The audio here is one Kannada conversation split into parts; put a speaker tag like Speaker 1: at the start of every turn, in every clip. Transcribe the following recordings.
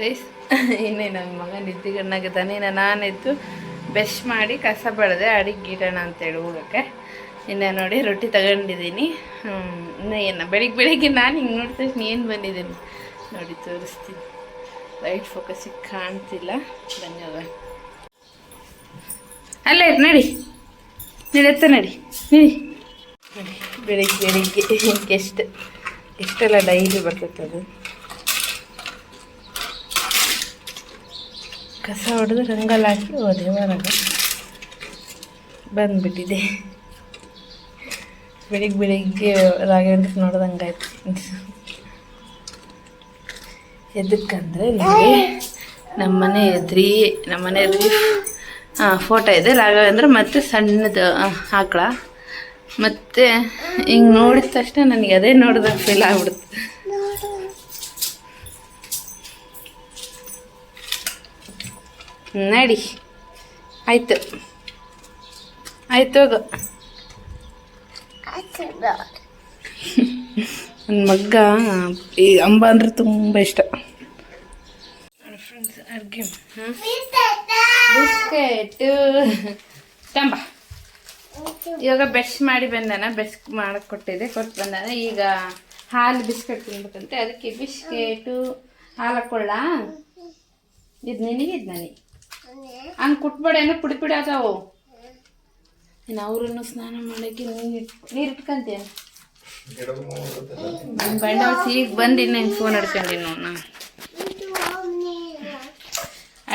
Speaker 1: ಗೈಸ್ ಇನ್ನೇ ನನ್ನ ಮಗ ನಿದ್ದೆಗಣ್ಣಾಗಿದ್ದಾನೆ ಇನ್ನು ನಾನೆದ್ದು ಬೆಶ್ ಮಾಡಿ ಕಸ ಬಳದೆ ಅಡಿಗೆ ಇಡೋಣ ಅಂತೇಳಿ ಹೋಗೋಕ್ಕೆ ಇನ್ನು ನೋಡಿ ರೊಟ್ಟಿ ತಗೊಂಡಿದ್ದೀನಿ. ಇನ್ನೂ ಏನು ಬೆಳಿಗ್ಗೆ ಬೆಳಿಗ್ಗೆ ನಾನು ಹಿಂಗೆ ನೋಡ್ತೀನಿ ನೀನು ಬಂದಿದ್ದೀನಿ ನೋಡಿ, ತೋರಿಸ್ತೀನಿ. ಲೈಟ್ ಫೋಕಸಿಗೆ ಕಾಣ್ತಿಲ್ಲ. ಧನ್ಯವಾದ. ಅಲ್ಲೇ ನಡಿ. ನಡಿ ಎತ್ತ ನಡಿ. ನಡಿ. ನೋಡಿ, ಬೆಳಿಗ್ಗೆ ಬೆಳಿಗ್ಗೆ. ಎಷ್ಟು, ಎಷ್ಟೆಲ್ಲ ಡೈಲಿ ಬರ್ತೈತೆ ಅದು. ಕಸ ಹೊಡೆದು ರಂಗಲ್ಲಿ ಹಾಕಿ ಹೋದೆ ಹೊರಗೆ ಬಂದುಬಿಟ್ಟಿದೆ. ಬೆಳಿಗ್ಗೆ ಬೆಳಿಗ್ಗೆ ರಾಘವೇಂದ್ರ ನೋಡ್ದಂಗಾಯ್ತು. ಎದಕ್ಕಂದರೆ ನನಗೆ ನಮ್ಮನೆ ಎದ್ರಿ ಎದ್ರಿ ಫೋಟೋ ಇದೆ. ರಾಘವೇಂದ್ರ ಮತ್ತು ಸಣ್ಣದು ಆಕಳ. ಮತ್ತು ಹಿಂಗೆ ನೋಡಿದ ತಕ್ಷಣ ನನಗೆ ಅದೇ ನೋಡಿದಾಗ ಫೀಲ್ ಆಗ್ಬಿಡುತ್ತೆ. ನಡಿ. ಆಯ್ತು. ಆಯ್ತು ಅದು ನನ್ನ ಮಗ್ಗ ಈ ಅಂಬ ಅಂದ್ರೆ ತುಂಬ ಇಷ್ಟ. ಫ್ರೆಂಡ್ಸ್ ಅಡುಗೆ. ಬಿಸ್ಕೆಟು. ತಂಬ. ಇವಾಗ ಬೆಶ್ ಮಾಡಿ ಬಂದಾನ ಬೆಶ್ ಮಾಡಕ್ಕೆ ಕೊಟ್ಟಿದ್ದೆ ಕೊಟ್ಟು ಬಂದಾನ. ಈಗ ಹಾಲು ಬಿಸ್ಕೆಟ್ ತಿನ್ಬೇಕಂತೆ. ಅದಕ್ಕೆ ಬಿಸ್ಕೆಟು ಹಾಲು ಹಾಕೊಳ್ಳ ಇದು ನಿನಗೆ ಇದು ನನಗೆ. ಹಂಗೆ ಕುಟ್ಬೇಡ, ಏನೋ ಪುಡಿ ಪುಡಿ ಅದಾವು. ಇನ್ನು ಅವ್ರನ್ನು ಸ್ನಾನ ಮಾಡೋಕ್ಕೆ ನೀರು ನನ್ನ ಬಂಡವಾಳ ಈಗ ಬಂದು ಫೋನ್ ಹಿಡ್ಕೊಂಡಿ ನಾನು.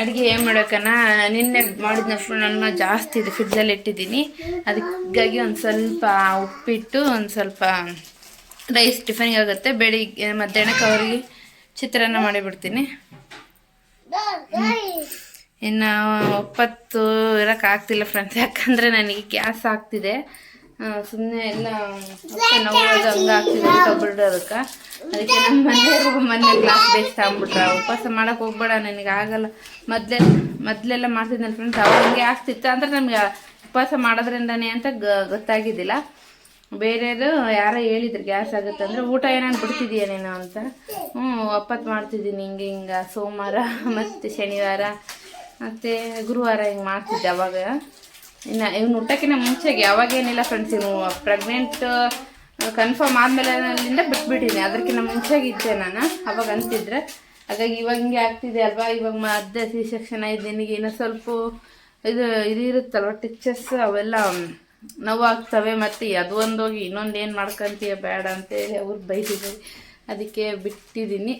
Speaker 1: ಅಡುಗೆ ಏನು ಮಾಡೋಕನ ನಿನ್ನೆ ಮಾಡಿದ ನನ್ನ ಜಾಸ್ತಿ ಇದೆ ಫ್ರಿಡ್ಜಲ್ಲಿ ಇಟ್ಟಿದ್ದೀನಿ. ಅದಕ್ಕಾಗಿ ಒಂದು ಸ್ವಲ್ಪ ಉಪ್ಪಿಟ್ಟು, ಒಂದು ಸ್ವಲ್ಪ ರೈಸ್ ಟಿಫನ್ಗೆ ಆಗುತ್ತೆ. ಬೆಳಿಗ್ಗೆ ಮಧ್ಯಾಹ್ನಕ್ಕೆ ಅವ್ರಿಗೆ ಚಿತ್ರಾನ್ನ ಮಾಡಿಬಿಡ್ತೀನಿ. ಇನ್ನು ಒಪ್ಪತ್ತು ಇರೋಕೆ ಆಗ್ತಿಲ್ಲ ಫ್ರೆಂಡ್ಸ್, ಯಾಕಂದರೆ ನನಗೆ ಗ್ಯಾಸ್ ಆಗ್ತಿದೆ. ಸುಮ್ಮನೆ ಎಲ್ಲ ನೋವು ಹಂಗೆ ಆಗ್ತಿದೆ ಅಂತ ಬಿಡೋದಕ್ಕೆ ಅದಕ್ಕೆ. ನಮ್ಮ ಮನೆಯವ್ರಿಗೂ ಮೊನ್ನೆ ಗ್ಲಾಸ್ ಬೇಸ್ಟ್ ಆಗ್ಬಿಟ್ರೆ ಉಪವಾಸ ಮಾಡೋಕೆ ಹೋಗ್ಬೇಡ, ನನಗೆ ಆಗಲ್ಲ. ಮೊದಲೇ, ಮೊದಲೆಲ್ಲ ಮಾಡ್ತಿದ್ನಲ್ಲ ಫ್ರೆಂಡ್ಸ್ ಅವಾಗ ಹಂಗೆ ಆಗ್ತಿತ್ತು. ಅಂದರೆ ನಮ್ಗೆ ಉಪವಾಸ ಮಾಡೋದ್ರಿಂದನೇ ಅಂತ ಗೊತ್ತಾಗಿದ್ದಿಲ್ಲ. ಬೇರೆಯವರು ಯಾರೋ ಹೇಳಿದ್ರು ಗ್ಯಾಸ್ ಆಗುತ್ತೆ ಅಂದರೆ, ಊಟ ಏನಾನು ಬಿಡ್ತಿದೀಯ ನೀನು ಅಂತ. ಹ್ಞೂ ಒಪ್ಪತ್ತು ಮಾಡ್ತಿದ್ದೀನಿ, ಹಿಂಗೆ ಹಿಂಗೆ, ಸೋಮವಾರ ಮತ್ತು ಶನಿವಾರ. ಮತ್ತು ಗುರುವಾರ ಹಿಂಗೆ ಮಾಡ್ತಿದ್ದೆ ಅವಾಗ. ಇನ್ನು ಇವ್ನು ಊಟಕ್ಕಿಂತ ಮುಂಚೆಗೆ ಅವಾಗೇನಿಲ್ಲ ಫ್ರೆಂಡ್ಸ್ ಇವನು ಪ್ರೆಗ್ನೆಂಟ್ ಕನ್ಫರ್ಮ್ ಆದಮೇಲೆ ಅಲ್ಲಿಂದ ಬಿಟ್ಬಿಟ್ಟಿನಿ ಅದಕ್ಕಿಂತ ಮುಂಚೆಗೆ ಇದ್ದೆ ನಾನು, ಅವಾಗ ಅಂತಿದ್ರೆ. ಹಾಗಾಗಿ ಇವಾಗ ಹಿಂಗೆ ಆಗ್ತಿದೆ ಅಲ್ವಾ? ಇವಾಗ ಮಧ್ಯೆ ಸಿ ಸೆಕ್ಷನ್ ಐದು ನಿನಗೆ ಇನ್ನೂ ಸ್ವಲ್ಪ ಇದು ಇದು ಇರುತ್ತಲ್ವ? ಟೀಚರ್ಸ್ ಅವೆಲ್ಲ ನೋವು ಆಗ್ತವೆ ಮತ್ತು ಅದು ಒಂದು ಹೋಗಿ ಇನ್ನೊಂದು ಏನು ಮಾಡ್ಕೊಂತೀಯ? ಬೇಡ ಅಂತೇಳಿ ಅವ್ರು ಬೈದಿದ್ದಾರೆ. ಅದಕ್ಕೆ ಬಿಟ್ಟಿದ್ದೀನಿ.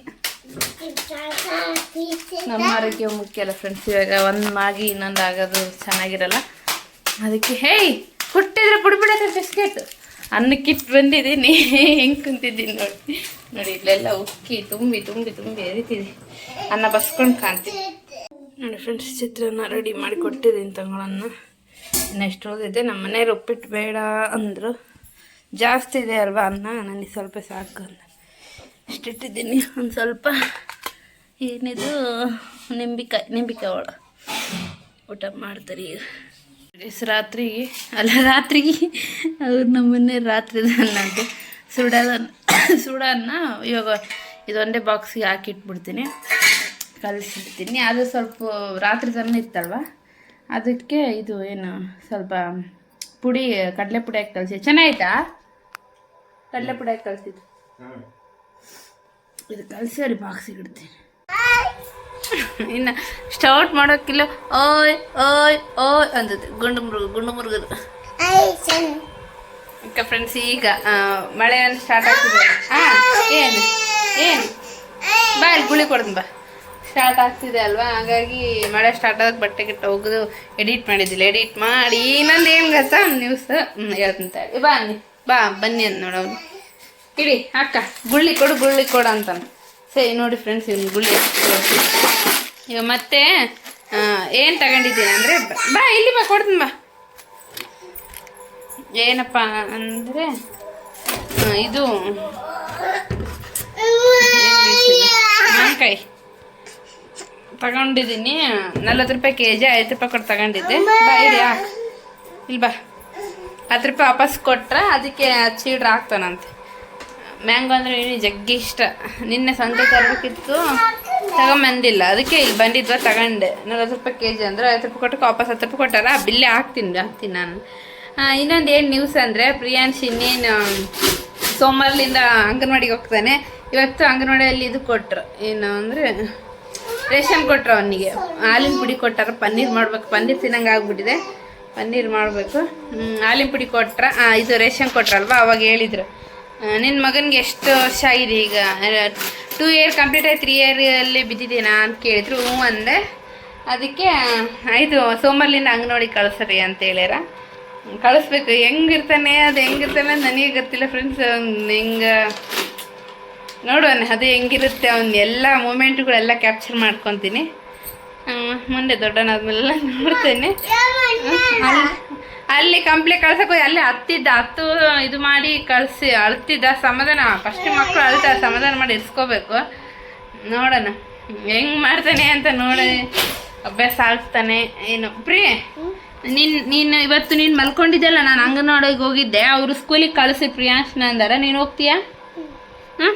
Speaker 1: ನಮ್ಮ ಆರೋಗ್ಯ ಮುಖ್ಯ ಅಲ್ಲ ಫ್ರೆಂಡ್ಸ್ ಇವಾಗ ಒಂದು ಮಾಗಿ ಇನ್ನೊಂದು ಆಗೋದು ಚೆನ್ನಾಗಿರಲ್ಲ. ಅದಕ್ಕೆ, ಹೇಯ್ ಕೊಟ್ಟಿದ್ರೆ ಬಿಡ್ಬಿಡತ್ತೆ ಬಿಸ್ಕೆಟ್? ಅನ್ನಕ್ಕಿಟ್ಟು ಬಂದಿದ್ದೀನಿ. ಹೆಂಗೆ ಕುಂತಿದ್ದೀನಿ ನೋಡಿ. ನೋಡಿ, ಇಲ್ಲೆಲ್ಲ ಉಕ್ಕಿ ತುಂಬಿ ತುಂಬಿ ತುಂಬಿ ಎರಿತಿದೆ. ಅನ್ನ ಬಸ್ಕೊಂಡು ಕಾಣ್ತೀನಿ ನೋಡಿ ಫ್ರೆಂಡ್ಸ್ ಚಿತ್ರಾನ್ನ ರೆಡಿ ಮಾಡಿ ಕೊಟ್ಟಿದ್ದೀನಿ ತಗೊಳನ್ನ. ನೆಕ್ಸ್ಟ್ ಓದಿದ್ದೆ ನಮ್ಮ ಮನೆಯವ್ರು ಉಪ್ಪಿಟ್ಟು ಬೇಡ ಅಂದರು. ಜಾಸ್ತಿ ಇದೆ ಅಲ್ವಾ ಅನ್ನ? ನನಗೆ ಸ್ವಲ್ಪ ಸಾಕು ಅಂದ ಇಷ್ಟಿಟ್ಟಿದ್ದೀನಿ ಒಂದು ಸ್ವಲ್ಪ ಏನಿದು ನಿಂಬಿಕಾಯಿ ನಿಂಬಿಕಾಯಿ ಒಳ ಊಟ ಮಾಡ್ತಾರೆ. ಈಗ ರಾತ್ರಿಗೆ ಅಲ್ಲ ರಾತ್ರಿಗೆ ಅವ್ರು ನಮ್ಮನ್ನೇ ರಾತ್ರಿ ಅನ್ನಂತೆ ಸುಡದ ಸುಡನ್ನ ಇವಾಗ ಇದೊಂದೇ ಬಾಕ್ಸಿಗೆ ಹಾಕಿಟ್ಬಿಡ್ತೀನಿ. ಕಲಿಸಿಡ್ತೀನಿ. ಅದು ಸ್ವಲ್ಪ ರಾತ್ರಿ ತನ್ನ ಇತ್ತಲ್ವ? ಅದಕ್ಕೆ ಇದು ಏನು ಸ್ವಲ್ಪ ಪುಡಿ ಕಡಲೆ ಪುಡಿ ಹಾಕಿ ಕಲಿಸಿ ಚೆನ್ನಾಗಿತ್ತಾ ಕಡಲೆ ಪುಡಿ ಹಾಕಿ ಕಲಿಸಿದ್ದು? ಇದು ಕಲ್ಸರಿ ಬಾಕ್ಸ್ ಇಡ್ತೀನಿ. ಇನ್ನು ಸ್ಟಾರ್ಟ್ ಮಾಡೋಕ್ಕಿಲ್ಲ, ಓಯ್ ಓಯ್ ಓಯ್ ಅಂತದ್ದು ಗುಂಡು ಮುರುಗು, ಗುಂಡು ಮುರುಗದು. ಅಕ್ಕ ಫ್ರೆಂಡ್ಸ್ ಈಗ ಮಳೆ ಸ್ಟಾರ್ಟ್ ಆಗ್ತಿದೆ ಹಾಂ ಏನು ಏನು? ಬಾ ಇಲ್ಲಿ ಗುಳಿ ಕೊಡ್ದು ಬಾ. ಸ್ಟಾರ್ಟ್ ಆಗ್ತಿದೆ ಅಲ್ವಾ? ಹಾಗಾಗಿ ಮಳೆ ಸ್ಟಾರ್ಟ್ ಆದಾಗ ಬಟ್ಟೆ ಗಿಟ್ಟ ಹೋಗೋದು ಎಡಿಟ್ ಮಾಡಿದ್ದಿಲ್ಲ. ಎಡಿಟ್ ಮಾಡಿ ಇನ್ನೊಂದು ಏನು ಗೊತ್ತಾ? ನ್ಯೂಸ್ ಹೇಳ್ತೀನಿ ಬಾ ನೀ ಬಾ, ಬನ್ನಿ ಅಂತ ನೋಡವ್ನು ಇಡಿ, ಅಕ್ಕ, ಗುಳ್ಳಿ ಕೊಡು ಗುಳ್ಳಿ ಕೊಡು ಅಂತಾನೆ. ಸರಿ ನೋಡಿ ಫ್ರೆಂಡ್ಸ್ ಇವ್ನು ಗುಳ್ಳಿ ಇವ ಮತ್ತೆ ಏನು ತಗೊಂಡಿದ್ದೀನಿ ಅಂದರೆ, ಬಾ, ಇಲ್ಲಿ ಬಾ, ಕೊಡ್ತೀನಿ ಬಾ. ಏನಪ್ಪ ಅಂದರೆ ಇದು, ಮಾವಿನಕಾಯಿ. ತಗೊಂಡಿದ್ದೀನಿ, ನಲ್ವತ್ತು ರೂಪಾಯಿ ಕೆ ಜಿ ಐದು ರೂಪಾಯಿ ಕೊಟ್ಟು ತಗೊಂಡಿದ್ದೆ. ಬಾ ಇಲ್ಲಿ ಬಾ. ಹತ್ತು ರೂಪಾಯಿ ವಾಪಸ್ ಕೊಟ್ರೆ, ಅದಕ್ಕೆ ಚೀಡ್ರ್ ಹಾಕ್ತಾನಂತೆ. ಮ್ಯಾಂಗೋ ಅಂದರೆ ಇನ್ನು ಜಗ್ಗಿ ಇಷ್ಟ. ನಿನ್ನೆ ಸಂಜೆ ತರಬೇಕಿತ್ತು. ತಗೊಂಬಂದಿಲ್ಲ. ಅದಕ್ಕೆ ಇಲ್ಲಿ ಬಂದಿದ್ವ, ತಗೊಂಡೆ. ನಲ್ವತ್ತು ರೂಪಾಯಿ ಕೆ ಜಿ ಅಂದ್ರೆ ಐವತ್ತು ರೂಪಾಯಿ ಕೊಟ್ಟು ವಾಪಸ್ ಹತ್ತು ರೂಪಾಯಿ ಕೊಟ್ಟಾರ. ಬಿಲ್ಲೆ ಹಾಕ್ತೀನಿ ಹಾಕ್ತೀನಿ ನಾನು. ಇನ್ನೊಂದು ಏನು ನ್ಯೂಸ್ ಅಂದರೆ ಪ್ರಿಯಾಂಶ್ ಇನ್ನೇನು ಸೋಮವಾರಲಿಂದ ಅಂಗನವಾಡಿಗೆ ಹೋಗ್ತಾನೆ. ಇವತ್ತು ಅಂಗನವಾಡಿಯಲ್ಲಿ ಇದು ಕೊಟ್ರು. ಏನು ಅಂದರೆ ರೇಷನ್ ಕೊಟ್ರು ಅವನಿಗೆ. ಹಾಲಿನ ಪುಡಿ ಕೊಟ್ಟಾರ. ಪನ್ನೀರ್ ಮಾಡ್ಬೇಕು. ಪನ್ನೀರ್ ತಿನ್ನಂಗೆ ಆಗ್ಬಿಟ್ಟಿದೆ. ಪನ್ನೀರ್ ಮಾಡಬೇಕು. ಹಾಲಿನ ಪುಡಿ ಕೊಟ್ರ. ಇದು ರೇಷನ್ ಕೊಟ್ರಲ್ವಾ? ಅವಾಗ ಹೇಳಿದ್ರು. ನಿನ್ನ ಮಗನಿಗೆ ಎಷ್ಟು ವರ್ಷ ಆಗಿದೆ ಈಗ? ಟೂ ಇಯರ್ ಕಂಪ್ಲೀಟ್ ಆಗಿ ತ್ರೀ ಇಯರಲ್ಲಿ ಬಿದ್ದಿದ್ದೀನಾ ಅಂತ ಕೇಳಿದ್ರು ಹ್ಞೂ ಅಂದೆ. ಅದಕ್ಕೆ ಆಯಿತು ಸೋಮವಾರಲಿಂದ ಅಂಗನವಾಡಿ ಕಳಿಸ್ರಿ ಅಂತ ಹೇಳ್ಯಾರ. ಕಳಿಸ್ಬೇಕು ಹೆಂಗಿರ್ತಾನೆ ಅದು ಹೆಂಗಿರ್ತಾನೆ ನನಗೆ ಗೊತ್ತಿಲ್ಲ ಫ್ರೆಂಡ್ಸ್ ಹೆಂಗೆ ನೋಡೋಣ ಅದು ಹೆಂಗಿರುತ್ತೆ ಅವ್ನ ಎಲ್ಲ ಮೂಮೆಂಟ್ಗಳೆಲ್ಲ ಕ್ಯಾಪ್ಚರ್ ಮಾಡ್ಕೊತೀನಿ. ಮುಂದೆ ದೊಡ್ಡನಾದ್ಮೇಲೆಲ್ಲ ನೋಡ್ತೇನೆ. ಅಲ್ಲಿ ಕಂಪ್ಲಿ ಕಳ್ಸಕ್ಕೆ ಹೋಗಿ ಅಲ್ಲಿ ಹತ್ತಿದ್ದ ಹತ್ತು ಇದು ಮಾಡಿ ಕಳಿಸಿ ಅಳ್ತಿದ್ದ ಸಮಾಧಾನ. ಫಸ್ಟ್ ಮಕ್ಕಳು ಅಳ್ತಾರೆ ಸಮಾಧಾನ ಮಾಡಿ ಇರ್ಸ್ಕೋಬೇಕು. ನೋಡೋಣ ಹೆಂಗ್ ಮಾಡ್ತಾನೆ ಅಂತ ನೋಡಿ. ಅಭ್ಯಾಸ ಆಗ್ತಾನೆ ಏನು. ಪ್ರೀ ನೀನ್ ನೀನು ಇವತ್ತು ನೀನು ಮಲ್ಕೊಂಡಿದ್ದೆಲ್ಲ ನಾನು ಅಂಗನವಾಡಿಗೆ ಹೋಗಿದ್ದೆ. ಅವರು ಸ್ಕೂಲಿಗೆ ಕಳಿಸಿ ಪ್ರಿಯಾಂಶ್ನ ಅಂದಾರ. ನೀನು ಹೋಗ್ತೀಯಾ? ಹಾಂ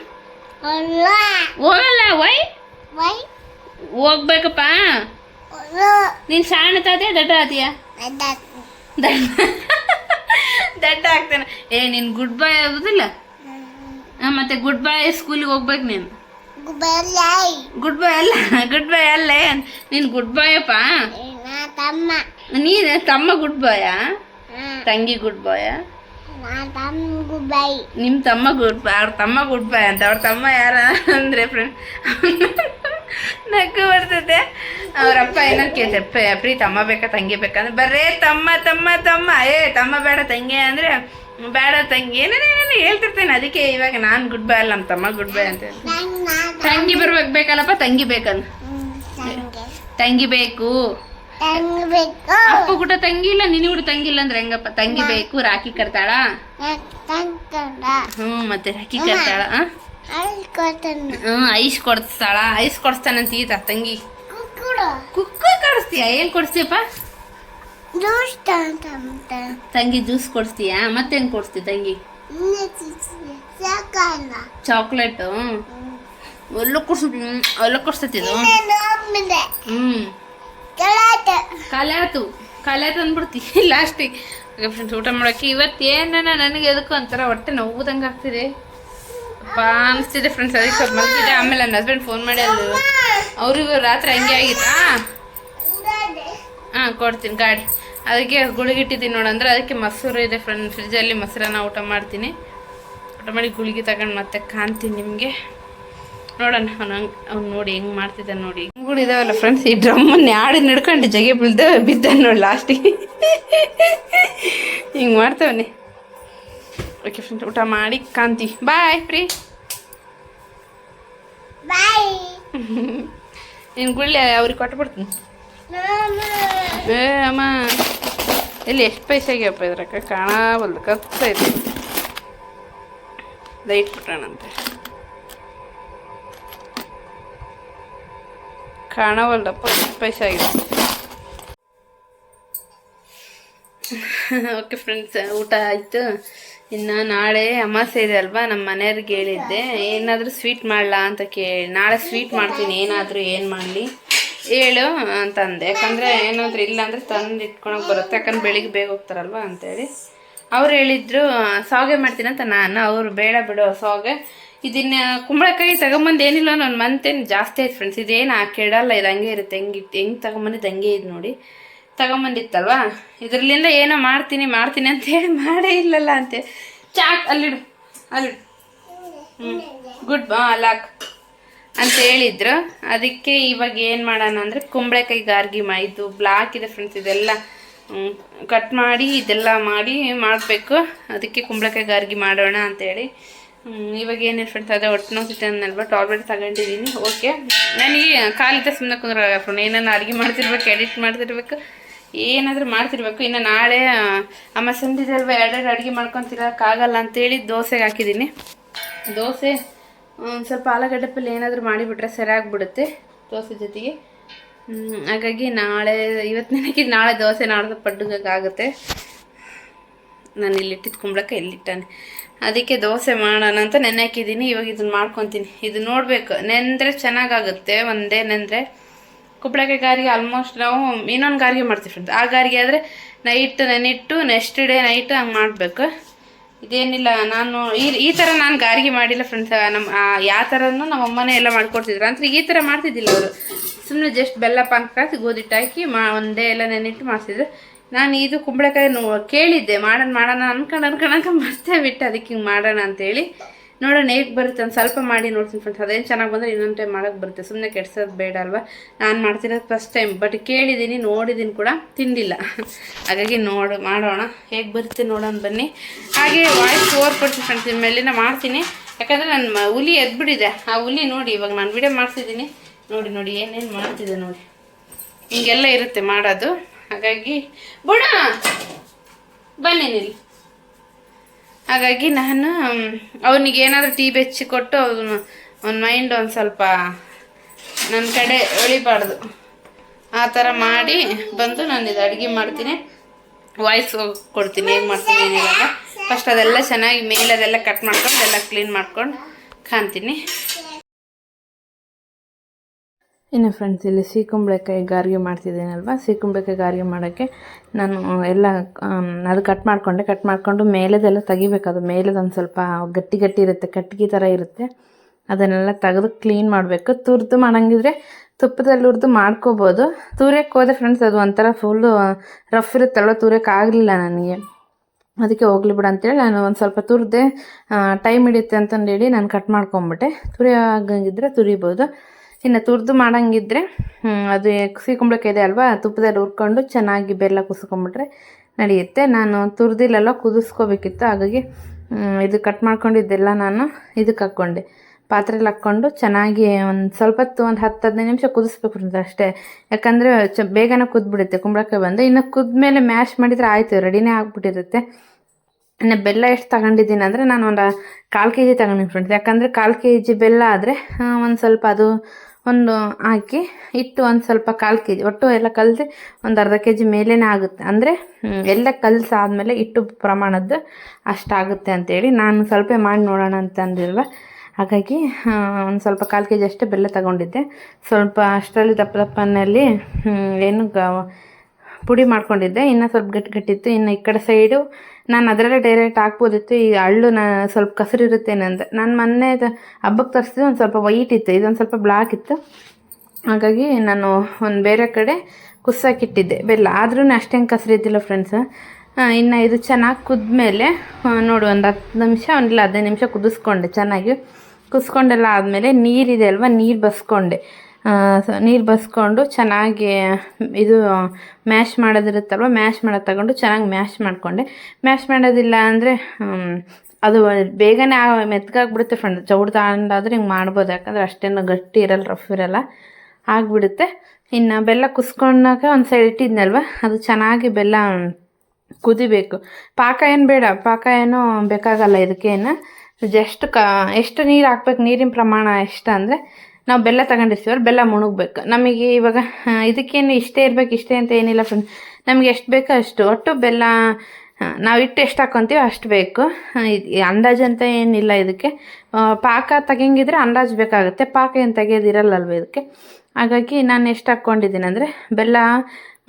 Speaker 1: ಹೋಗಲ್ಲ ವೈ ಹೋಗ್ಬೇಕಪ್ಪ. ನೀನು ಸಣ್ಣ ತಾತೆ ದಡ್ಡ ಆತೀಯ ದಡ್ಡ ಆಗ್ತಾನೆ ಏ ನಿನ್ ಗುಡ್ ಬಾಯ್ ಆಗೋದಿಲ್ಲ? ಮತ್ತೆ ಗುಡ್ ಬೈ ಸ್ಕೂಲಿಗೆ ಹೋಗ್ಬೇಕು ನೀನು. ಗುಡ್ ಬಾಯ್ ಅಲ್ಲ. ಗುಡ್ ಬೈ ಅಲ್ಲ ನೀನು ಗುಡ್ ಬಾಯಪ್ಪ
Speaker 2: ತಮ್ಮ.
Speaker 1: ನೀನು ತಮ್ಮ ಗುಡ್ ಬಾಯ ತಂಗಿ ಗುಡ್ ಬಾಯ ನಿಮ್ಮ ತಮ್ಮ ಗುಡ್ ಬಾಯ್ ಅವ್ರ ತಮ್ಮ ಗುಡ್ ಬಾಯ್ ಅಂತ. ಅವ್ರ ತಮ್ಮ ಯಾರ ಅಂದರೆ ಫ್ರೆಂಡ್ ನಕ್ಕು ಬರ್ತದೆ. ಅವ್ರಪ್ಪ ಏನೋ ಕೇಳ್ತಾರೆ "ಪ್ರ- ತಮ್ಮ ಬೇಕಾ ತಂಗಿ ಬೇಕಾ? ಅಂದ್ರೆ ಬರೇ ತಮ್ಮ ತಮ್ಮ ತಮ್ಮ. ಏ ತಮ್ಮ ಬೇಡ ತಂಗಿ. ಅಂದರೆ ಬೇಡ ತಂಗಿ. ಏನೇನೇನೇನು ಹೇಳ್ತಿರ್ತೇನೆ. ಅದಕ್ಕೆ ಇವಾಗ ನಾನು ಗುಡ್ ಬೈ ಅಲ್ಲ ನಮ್ಮ ತಮ್ಮ ಗುಡ್ ಬೈ ಅಂತ. ತಂಗಿ ಬರ್ಬೇಕು ಬೇಕಲ್ಲಪ್ಪ ತಂಗಿ ಬೇಕಂದ. ತಂಗಿ ಬೇಕು. ಅಪ್ಪ ಕೂಡ ತಂಗಿ ಇಲ್ಲ ನಿನ್ನ ಕೂಡ ತಂಗಿ ಇಲ್ಲ ಅಂದ್ರೆ ಹೆಂಗಪ್ಪ? ತಂಗಿ ಬೇಕು ರಾಖಿ ಕರ್ತಾಳ
Speaker 2: ಹ್ಮ್
Speaker 1: ಹ್ಞೂ ಮತ್ತೆ ರಾಖಿ ಕಟ್ತಾಳ. ಐಸ್ ಕೊಡ್ತಾಳ ಐಸ್ ಕೊಡಿಸ್ತಾನಂತ ಈತ ತಂಗಿ ಕುಕ್ಕು ಕಾಡಿಸ್ತೀಯ ಏನು ಕೊಡಿಸ್ತೀಯಪ್ಪ ತಂಗಿ ಜ್ಯೂಸ್ ಕೊಡಿಸ್ತೀಯಾ ಮತ್ತೆ ಹೆಂಗೆ ಕೊಡಿಸ್ತೀಯ ತಂಗಿ ಚಾಕ್ಲೇಟ್ ಎಲ್ಲ ಕೊಡ್ಸ್ತಿ ಎಲ್ಲ ಕೊಡ್ಸತ್ತಿದು ಆಯ್ತು ಅಂದ್ಬಿಡ್ತಿ ಲಾಸ್ಟಿಗೆ ಊಟ ಮಾಡೋಕೆ ಇವತ್ತು ನನಗೆ ಎದಕ್ಕೂ ಒಂಥರ ಹೊಟ್ಟೆ ನೋವುದಂಗೆ ಆಗ್ತಿದೆ ಅಪ್ಪ ಅನಿಸ್ತಿದೆ ಫ್ರೆಂಡ್ಸ್ ಅದಕ್ಕೆ ಸ್ವಲ್ಪ ಮಲಗಿದೆ ಆಮೇಲೆ ನನ್ನ ಹಸ್ಬೆಂಡ್ ಫೋನ್ ಮಾಡಿ ಅಲ್ಲಿ ಅವ್ರಿಗೂ ರಾತ್ರಿ ಹಂಗೆ ಆಗಿತ್ತು? ಹಾಂ, ಕೊಡ್ತೀನಿ, ಗಾಡಿ. ಅದಕ್ಕೆ ಗುಳಿಗಿಟ್ಟಿದ್ದೀನಿ ನೋಡಂದ್ರೆ ಅದಕ್ಕೆ ಮೊಸರು ಇದೆ ಫ್ರೆಂಡ್ ಫ್ರಿಜ್ಜಲ್ಲಿ ಮೊಸರನ್ನ ಊಟ ಮಾಡ್ತೀನಿ. ಊಟ ಮಾಡಿ ಗುಳಿಗೆ ತಗೊಂಡು ಮತ್ತೆ ಕಾಣ್ತೀನಿ ನಿಮಗೆ. ನೋಡೋಣ, ಅವ್ನು ಹಂಗೆ, ಅವ್ನು ನೋಡಿ ಹೆಂಗೆ ಮಾಡ್ತಿದ್ದಾನೆ ನೋಡಿ. ಕೂಡ ಇದಾವಲ್ಲ ಫ್ರೆಂಡ್ಸ್ ಈ ಡ್ರಮ್ಮನ್ನು ಆಡಿ ನಡ್ಕೊಂಡು ಜಗೆ ಬಿಳ್ದು ಬಿದ್ದ ನೋಡಿ ಲಾಸ್ಟಿಗೆ ಹಿಂಗೆ ಮಾಡ್ತವನೆ. ಓಕೆ ಫ್ರೆಂಡ್ಸ್ ಊಟ ಮಾಡಿ ಕಾಂತಿ. ಬಾಯ್ ಪ್ರೀ.
Speaker 2: ಬಾಯ್
Speaker 1: ನೀನು ಗುಳ್ಳಿ ಅವ್ರಿಗೆ ಕೊಟ್ಬಿಡ್ತೀನಿ ಏ ಅಮ್ಮ. ಇಲ್ಲಿ ಎಷ್ಟು ಪೈಸೆ ಆಗ್ಯಾವಪ್ಪ ಇದ್ರಕ್ಕ ಕಾಣಬಲ್ದು ಕತ್ತೈತೆ ಲೈಟ್ ಬಿಟ್ಟಣಂತೆ ಕಾಣವಲ್ದಪ್ಪ ಎಷ್ಟು ಪೈಸೆ ಆಗಿದೆ ಓಕೆ ಫ್ರೆಂಡ್ಸ್ ಊಟ ಆಯಿತು. ಇನ್ನು ನಾಳೆ ಅಮಾಸೆ ಇದೆ ಅಲ್ವಾ? ನಮ್ಮ ಮನೆಯವ್ರಿಗೆ ಹೇಳಿದ್ದೆ, ಏನಾದರೂ ಸ್ವೀಟ್ ಮಾಡಲಾ ಅಂತ ಕೇಳಿ. ನಾಳೆ ಸ್ವೀಟ್ ಮಾಡ್ತೀನಿ, ಏನಾದರೂ ಏನು ಮಾಡಲಿ? ಹೇಳು ಅಂತಂದೆ. ಯಾಕಂದರೆ ಏನಾದರೂ ಇಲ್ಲ ಅಂದರೆ ತಂದು ಇಟ್ಕೊಳಕ್ಕೆ ಬರುತ್ತೆ. ಯಾಕಂದ್ರೆ ಬೆಳಿಗ್ಗೆ ಬೇಗ ಹೋಗ್ತಾರಲ್ವ ಅಂತೇಳಿ. ಅವ್ರು ಹೇಳಿದ್ರು ಸಾಗೆ ಮಾಡ್ತೀನಿ ಅಂತ ನಾನು. ಅವರು, ಬೇಡ ಬಿಡು ಸಾಗೆ. ಇದನ್ನ ಕುಂಬಳಕಾಯಿ ತಗೊಂಬಂದು ಏನಿಲ್ಲ ಒಂದು ಮಂತೇನು ಜಾಸ್ತಿ ಆಯ್ತು ಫ್ರೆಂಡ್ಸ್ ಇದೇನು ಕೆಡಲ್ಲ, ಇದು ಹಂಗೆ ಇರುತ್ತೆ. ಹೆಂಗೆ ಹೆಂಗೆ ತಗೊಂಬಂದಿದ್ದು ಹಂಗೆ ಇದು ನೋಡಿ. ತಗೊಂಬಂದಿತ್ತಲ್ವಾ? ಇದರಲ್ಲಿಂದ ಏನೋ ಮಾಡ್ತೀನಿ ಮಾಡ್ತೀನಿ ಅಂತ ಹೇಳಿ ಮಾಡೇ ಇಲ್ಲಲ್ಲ ಅಂತೆ. ಚಾಕ್, ಅಲ್ಲಿಡು ಅಲ್ಲಿಡು. ಹ್ಞೂ ಗುಡ್ ಬಾ ಲಾಕ್ ಅಂತ ಹೇಳಿದ್ರು. ಅದಕ್ಕೆ ಇವಾಗ ಏನು ಮಾಡೋಣ ಅಂದರೆ ಕುಂಬಳಕಾಯಿ ಗಾರ್ಗಿ ಮಾ ಇದು ಬ್ಲಾಕ್ ಇದೆ ಫ್ರೆಂಡ್ಸ್ ಇದೆಲ್ಲ ಕಟ್ ಮಾಡಿ, ಇದೆಲ್ಲ ಮಾಡಿ ಮಾಡಬೇಕು. ಅದಕ್ಕೆ ಕುಂಬಳಕಾಯಿ ಗಾರ್ಗಿ ಮಾಡೋಣ ಅಂತೇಳಿ ಇವಾಗ ಏನಿಲ್ಲ ಫ್ರೆಂಡ್ಸ್ ಅದೇ ಹೊಟ್ಟೆ ನೋಡ್ತಿದ್ದೆ ಅನ್ನಲ್ವಾ ಟಾಬ್ಲೆಟ್ ತಗೊಂಡಿದ್ದೀನಿ. ಓಕೆ ನನಗೆ ಕಾಲಿದ್ದ ಸುಮ್ಮನೆ ಕುಂದ್ರ ಫ್ರೆಂಡ್ ಏನೇನು ಅಡುಗೆ ಮಾಡ್ತಿರ್ಬೇಕು ಎಡಿಟ್ ಮಾಡ್ತಿರ್ಬೇಕು. ಏನಾದರೂ ಮಾಡ್ತಿರ್ಬೇಕು. ಇನ್ನು ನಾಳೆ ಅಮ್ಮ ಸಂದಿದಲ್ವ ಎರಡೆರಡು ಅಡುಗೆ ಮಾಡ್ಕೊತಿರೋಕ್ಕಾಗಲ್ಲ ಅಂತೇಳಿ ದೋಸೆಗೆ ಹಾಕಿದ್ದೀನಿ ದೋಸೆ ಒಂದು ಸ್ವಲ್ಪ ಆಲೂಗಡ್ಡೆ ಪಲ್ಯ ಏನಾದರೂ ಮಾಡಿಬಿಟ್ರೆ ಸರಿಯಾಗ್ಬಿಡುತ್ತೆ ದೋಸೆ ಜೊತೆಗೆ. ಹಾಗಾಗಿ ನಾಳೆ ಇವತ್ತು ನನಗೆ ನಾಳೆ ದೋಸೆ ನಾಡ್ದು ಪಡ್ಡುಗಾಗುತ್ತೆ ನಾನು ಇಲ್ಲಿಟ್ಟಿದ್ದು ಕುಂಬಳಕ್ಕೆ ಇಲ್ಲಿಟ್ಟಾನೆ ಅದಕ್ಕೆ ದೋಸೆ ಮಾಡೋಣ ಅಂತ ನೆನೆ ಹಾಕಿದ್ದೀನಿ ಇವಾಗ ಇದನ್ನು ಮಾಡ್ಕೊತೀನಿ. ಇದು ನೋಡಬೇಕು, ನೆಂದರೆ ಚೆನ್ನಾಗಾಗುತ್ತೆ, ಒಂದೇ ನೆಂದರೆ. ಕುಂಬಳಕಾಯಿ ಗಾರಿಗೆ ಆಲ್ಮೋಸ್ಟ್ ನಾವು ಇನ್ನೊಂದು ಗಾರಿಗೆ ಮಾಡ್ತೀವಿ ಫ್ರೆಂಡ್ಸ್ ಆ ಗಾರಿಗೆ ಆದರೆ ನೈಟ್ ನೆನಿಟ್ಟು ನೆಕ್ಸ್ಟ್ ಡೇ ನೈಟ್ ಹಂಗೆ ಮಾಡಬೇಕು. ಇದೇನಿಲ್ಲ, ನಾನು ಈ ಈ ಥರ ನಾನು ಗಾರಿಗೆ ಮಾಡಿಲ್ಲ ಫ್ರೆಂಡ್ಸ್ ನಮ್ಮ ಯಾವ ಥರನೂ ನಮ್ಮ ಅಮ್ಮನೇ ಎಲ್ಲ ಮಾಡ್ಕೊಡ್ತಿದ್ರು. ಅಂದರೆ ಈ ಥರ ಮಾಡ್ತಿದ್ದಿಲ್ಲ ಅವರು. ಸುಮ್ಮನೆ ಜಸ್ಟ್ ಬೆಲ್ಲ ಪಾಕ ಹಾಕಿ ಗೋಧಿಟ್ಟು ಹಾಕಿ ಮಾ, ಒಂದೇ ಎಲ್ಲ ನೆನಿಟ್ಟು ಮಾಡ್ತಿದ್ರು. ನಾನು ಇದು ಕುಂಬಳಕಾಯಿ ಕೇಳಿದ್ದೆ. ಮಾಡೋಣ ಮಾಡೋಣ ಅನ್ಕೊಂಡು ಅನ್ಕೊಂಡು ಅನ್ಕೊಂಡು ಮತ್ತೆ ಬಿಟ್ಟು ಅದಕ್ಕೆ ಹಿಂಗೆ ಮಾಡೋಣ ಅಂತೇಳಿ. ನೋಡೋಣ, ಹೇಗೆ ಬರುತ್ತೆ ಒಂದು ಸ್ವಲ್ಪ ಮಾಡಿ ನೋಡ್ತೀನಿ ಫ್ರೆಂಡ್ಸ್ ಅದೇನು ಚೆನ್ನಾಗಿ ಬಂದರೆ ಇನ್ನೊಂದು ಟೈಮ್ ಮಾಡೋಕ್ಕೆ ಬರುತ್ತೆ. ಸುಮ್ಮನೆ ಕೆಡ್ಸೋದು ಬೇಡ ಅಲ್ವಾ? ನಾನು ಮಾಡ್ತಿರೋದು ಫಸ್ಟ್ ಟೈಮ್ ಬಟ್ ಕೇಳಿದ್ದೀನಿ ನೋಡಿದ್ದೀನಿ ಕೂಡ, ತಿಂದಿಲ್ಲ. ಹಾಗಾಗಿ ನೋಡು, ಮಾಡೋಣ. ಹೇಗೆ ಬರುತ್ತೆ ನೋಡೋಣ ಬನ್ನಿ. ಹಾಗೆ ವಾಯ್ಸ್ ಓವರ್ ಕೊಡ್ತೀನಿ ಫ್ರೆಂಡ್ಸ್ ಇನ್ಮೇಲಿನ ಮಾಡ್ತೀನಿ. ಯಾಕಂದರೆ ನನ್ನ ಹುಲಿ ಎದ್ಬಿಟ್ಟಿದೆ. ಆ ಹುಲಿ ನೋಡಿ, ಇವಾಗ ನಾನು ವಿಡಿಯೋ ಮಾಡ್ತಿದ್ದೀನಿ ನೋಡಿ ನೋಡಿ, ಏನೇನು ಮಾಡ್ತಿದ್ದೆ ನೋಡಿ. ಹಿಂಗೆಲ್ಲ ಇರುತ್ತೆ ಮಾಡೋದು. ಹಾಗಾಗಿ ಬುಡ! ಬನ್ನಿ ನಿಲ್ಲಿ ಹಾಗಾಗಿ ನಾನು ಅವನಿಗೆ ಏನಾದರೂ ಟೀ ಬೆಚ್ಚಿ ಕೊಟ್ಟು ಅವನು, ಅವನ ಮೈಂಡ್ ಒಂದು ಸ್ವಲ್ಪ ನನ್ನ ಕಡೆ ಎಳಿಬಾರ್ದು. ಆ ಥರ ಮಾಡಿ ಬಂದು ನಾನು ಇದು ಅಡುಗೆ ಮಾಡ್ತೀನಿ. ವಾಯ್ಸ್ ಕೊಡ್ತೀನಿ ಹೇಗೆ ಮಾಡ್ತೀನಿ ಫಸ್ಟ್ ಅದೆಲ್ಲ ಚೆನ್ನಾಗಿ ಮೇಲೆ ಅದೆಲ್ಲ ಕಟ್ ಮಾಡ್ಕೊಂಡು ಎಲ್ಲ ಕ್ಲೀನ್ ಮಾಡ್ಕೊಂಡು ಕಾಣ್ತೀನಿ. ಇನ್ನು ಫ್ರೆಂಡ್ಸ್ ಇಲ್ಲಿ ಸೀಕುಂಬಳಕಾಯಿ ಗಾರಿಗೆ ಮಾಡ್ತಿದ್ದೀನಲ್ವ? ಸೀಕುಂಬಳಕಾಯಿ ಗಾರಿಗೆ ಮಾಡೋಕ್ಕೆ ನಾನು ಎಲ್ಲ ಅದು ಕಟ್ ಮಾಡಿಕೊಂಡೆ. ಕಟ್ ಮಾಡಿಕೊಂಡು ಮೇಲೆದೆಲ್ಲ ತೆಗಿಬೇಕು. ಅದು ಮೇಲೆದೊಂದು ಸ್ವಲ್ಪ ಗಟ್ಟಿ ಗಟ್ಟಿ ಇರುತ್ತೆ. ಕಟ್ಟಿಗೆ ಥರ ಇರುತ್ತೆ. ಅದನ್ನೆಲ್ಲ ತೆಗೆದು ಕ್ಲೀನ್ ಮಾಡಬೇಕು. ತುರಿದು ಮಾಡೋಂಗಿದ್ರೆ ತುಪ್ಪದಲ್ಲಿ ಹುರಿದು ಮಾಡ್ಕೋಬೋದು. ತೂರಕ್ಕೆ ಹೋದೆ ಫ್ರೆಂಡ್ಸ್ ಅದು ಒಂಥರ ಫುಲ್ಲು ರಫ್ ಇರುತ್ತಲ್ವ? ತೂರಕ್ಕೆ ಆಗಲಿಲ್ಲ ನನಗೆ. ಅದಕ್ಕೆ ಹೋಗ್ಲಿ ಬಿಡು ಅಂತೇಳಿ ನಾನು ಒಂದು ಸ್ವಲ್ಪ ತುರಿದೆ ಟೈಮ್ ಹಿಡಿಯುತ್ತೆ ಅಂತಂದೇಳಿ ನಾನು ಕಟ್ ಮಾಡ್ಕೊಂಬಿಟ್ಟೆ. ತುರಿ ಆಗಂಗಿದ್ರೆ ತುರಿಬೋದು. ಇನ್ನು ತುರಿದು ಮಾಡೋಂಗಿದ್ರೆ ಅದು ಸಿಗುಂಬಳಕಾಯಿ ಇದೆ ಅಲ್ವಾ, ತುಪ್ಪದಲ್ಲಿ ಹುರ್ಕೊಂಡು ಚೆನ್ನಾಗಿ ಬೆಲ್ಲ ಕುಸ್ಕೊಂಬಿಟ್ರೆ ನಡೆಯುತ್ತೆ. ನಾನು ತುರಿದಿಲ್ಲೆಲ್ಲ ಕುದಿಸ್ಕೋಬೇಕಿತ್ತು, ಹಾಗಾಗಿ ಇದು ಕಟ್ ಮಾಡ್ಕೊಂಡಿದ್ದೆಲ್ಲ ನಾನು ಇದಕ್ಕೆ ಹಾಕ್ಕೊಂಡೆ. ಪಾತ್ರೆಲಿ ಹಾಕ್ಕೊಂಡು ಚೆನ್ನಾಗಿ ಒಂದು ಸ್ವಲ್ಪ ಹೊತ್ತು ಒಂದು ಹತ್ತು ಹದಿನೈದು ನಿಮಿಷ ಕುದಿಸ್ಬೇಕು ಅಂತ ಅಷ್ಟೇ. ಯಾಕಂದರೆ ಚ, ಬೇಗನೆ ಕುದ್ಬಿಡುತ್ತೆ ಕುಂಬಳಕಾಯಿ ಬಂದು. ಇನ್ನು ಕುದ್ಮೇಲೆ ಮ್ಯಾಶ್ ಮಾಡಿದರೆ ಆಯಿತು, ರೆಡಿನೇ ಆಗಿಬಿಟ್ಟಿರುತ್ತೆ. ಇನ್ನು ಬೆಲ್ಲ ಎಷ್ಟು ತಗೊಂಡಿದ್ದೀನಿ ಅಂದರೆ ನಾನು ಒಂದು ಕಾಲು ಕೆ ಜಿ ತಗೊಂಡಿನಿ ಫ್ರೆಂಡ್ಸ್ ಯಾಕಂದರೆ ಕಾಲು ಕೆ ಜಿ ಬೆಲ್ಲ ಆದರೆ ಒಂದು ಸ್ವಲ್ಪ ಅದು ಒಂದು ಹಾಕಿ ಇಟ್ಟು ಒಂದು ಸ್ವಲ್ಪ ಕಾಲು ಕೆ ಜಿ ಒಟ್ಟು ಎಲ್ಲ ಕಲಸಿ ಒಂದು ಅರ್ಧ ಕೆ ಜಿ ಮೇಲೇ ಆಗುತ್ತೆ. ಅಂದರೆ ಎಲ್ಲ ಕಲಸಾದ್ಮೇಲೆ ಇಟ್ಟು ಪ್ರಮಾಣದ್ದು ಅಷ್ಟಾಗುತ್ತೆ ಅಂತೇಳಿ ನಾನು ಸ್ವಲ್ಪ ಮಾಡಿ ನೋಡೋಣ ಅಂತ ಅಂದಿಲ್ವ ಹಾಗಾಗಿ ಒಂದು ಸ್ವಲ್ಪ ಕಾಲು ಕೆ ಜಿ ಅಷ್ಟೇ ಬೆಲ್ಲ ತಗೊಂಡಿದ್ದೆ. ಸ್ವಲ್ಪ ಅಷ್ಟರಲ್ಲಿ ದಪ್ಪ ದಪ್ಪನಲ್ಲಿ ಏನು ಗ ಪುಡಿ ಮಾಡ್ಕೊಂಡಿದ್ದೆ. ಇನ್ನು ಸ್ವಲ್ಪ ಗಟ್ಟಿ ಗಟ್ಟಿತ್ತು ಇನ್ನು ಈ ಕಡೆ ಸೈಡು ನಾನು ಅದರಲ್ಲೇ ಡೈರೆಕ್ಟ್ ಹಾಕ್ಬೋದಿತ್ತು. ಈ ಹಳ್ಳು ನಾ ಸ್ವಲ್ಪ ಕಸರಿರುತ್ತೇನೆ ಅಂತ ನಾನು ಮೊನ್ನೆ ಹಬ್ಬಕ್ಕೆ ತರಿಸಿದ್ದು ಒಂದು ಸ್ವಲ್ಪ ವೈಟ್ ಇತ್ತು. ಇದೊಂದು ಸ್ವಲ್ಪ ಬ್ಲಾಕ್ ಇತ್ತು. ಹಾಗಾಗಿ ನಾನು ಒಂದು ಬೇರೆ ಕಡೆ ಕುಸ್ಸಾಕಿಟ್ಟಿದ್ದೆ ಬೆಲ್ಲ. ಆದ್ರೂ ಅಷ್ಟೇನು ಕಸರಿದ್ದಿಲ್ಲ ಫ್ರೆಂಡ್ಸ್ ಇನ್ನು ಇದು ಚೆನ್ನಾಗಿ ಕುದ್ಮೇಲೆ ನೋಡು ಒಂದು ಹತ್ತು ನಿಮಿಷ ಒಂದಿಲ್ಲ ಹದಿನೈದು ನಿಮಿಷ ಕುದಿಸ್ಕೊಂಡೆ. ಚೆನ್ನಾಗಿ ಕುದಿಸ್ಕೊಂಡೆಲ್ಲ ಆದಮೇಲೆ ನೀರಿದೆ ಅಲ್ವಾ? ನೀರು ಬಸ್ಕೊಂಡೆ. ನೀರು ಬಸ್ಕೊಂಡು ಚೆನ್ನಾಗಿ, ಇದು ಮ್ಯಾಶ್ ಮಾಡೋದಿರುತ್ತಲ್ವ, ಮ್ಯಾಶ್ ಮಾಡೋದು ತಗೊಂಡು ಚೆನ್ನಾಗಿ ಮ್ಯಾಶ್ ಮಾಡಿಕೊಂಡೆ. ಮ್ಯಾಶ್ ಮಾಡೋದಿಲ್ಲ ಅಂದರೆ ಅದು ಬೇಗನೆ ಮೆತ್ಗಾಗ್ಬಿಡುತ್ತೆ ಫ್ರೆಂಡ್ ಚೌಡ್ ತಗೊಂಡಾದ್ರೆ ಹಿಂಗೆ ಮಾಡ್ಬೋದು, ಯಾಕಂದರೆ ಅಷ್ಟೇನು ಗಟ್ಟಿ ಇರಲ್ಲ ರಫ್ ಇರಲ್ಲ. ಆಗಿಬಿಡುತ್ತೆ. ಇನ್ನು ಬೆಲ್ಲ ಕುಸ್ಕೊಂಡಾಗ ಒಂದು ಸೈಡ್ ಇಟ್ಟಿದ್ನಲ್ವ, ಅದು ಚೆನ್ನಾಗಿ ಬೆಲ್ಲ ಕುದಿಬೇಕು. ಪಾಕ ಏನು ಬೇಡ, ಪಾಕ ಏನು ಬೇಕಾಗಲ್ಲ ಇದಕ್ಕೇನು. ಜಸ್ಟ್ ಕ, ಎಷ್ಟು ನೀರು ಹಾಕ್ಬೇಕು, ನೀರಿನ ಪ್ರಮಾಣ ಎಷ್ಟು ಅಂದರೆ ನಾವು ಬೆಲ್ಲ ತಗೊಂಡಿರ್ತೀವಲ್ಲ, ಬೆಲ್ಲ ಮುಣುಗ್ಬೇಕು. ನಮಗೆ ಇವಾಗ ಇದಕ್ಕೇನು ಇಷ್ಟೇ ಇರಬೇಕು, ಇಷ್ಟೇ ಅಂತ ಏನಿಲ್ಲ ಫ್ರೆಂಡ್ಸ್ ನಮಗೆ ಎಷ್ಟು ಬೇಕೋ ಅಷ್ಟು, ಒಟ್ಟು ಬೆಲ್ಲ ನಾವು ಇಟ್ಟು ಎಷ್ಟು ಹಾಕ್ಕೊಂತೀವಿ ಅಷ್ಟು ಬೇಕು. ಅಂದಾಜು ಅಂತ ಏನಿಲ್ಲ ಇದಕ್ಕೆ. ಪಾಕ ತೆಗಿಯಂಗಿದ್ರೆ ಅಂದಾಜು ಬೇಕಾಗುತ್ತೆ. ಪಾಕ ಏನು ತೆಗಿಯೋದಿರಲ್ಲಲ್ವ ಇದಕ್ಕೆ. ಹಾಗಾಗಿ ನಾನು ಎಷ್ಟು ಹಾಕ್ಕೊಂಡಿದ್ದೀನಿ ಅಂದರೆ, ಬೆಲ್ಲ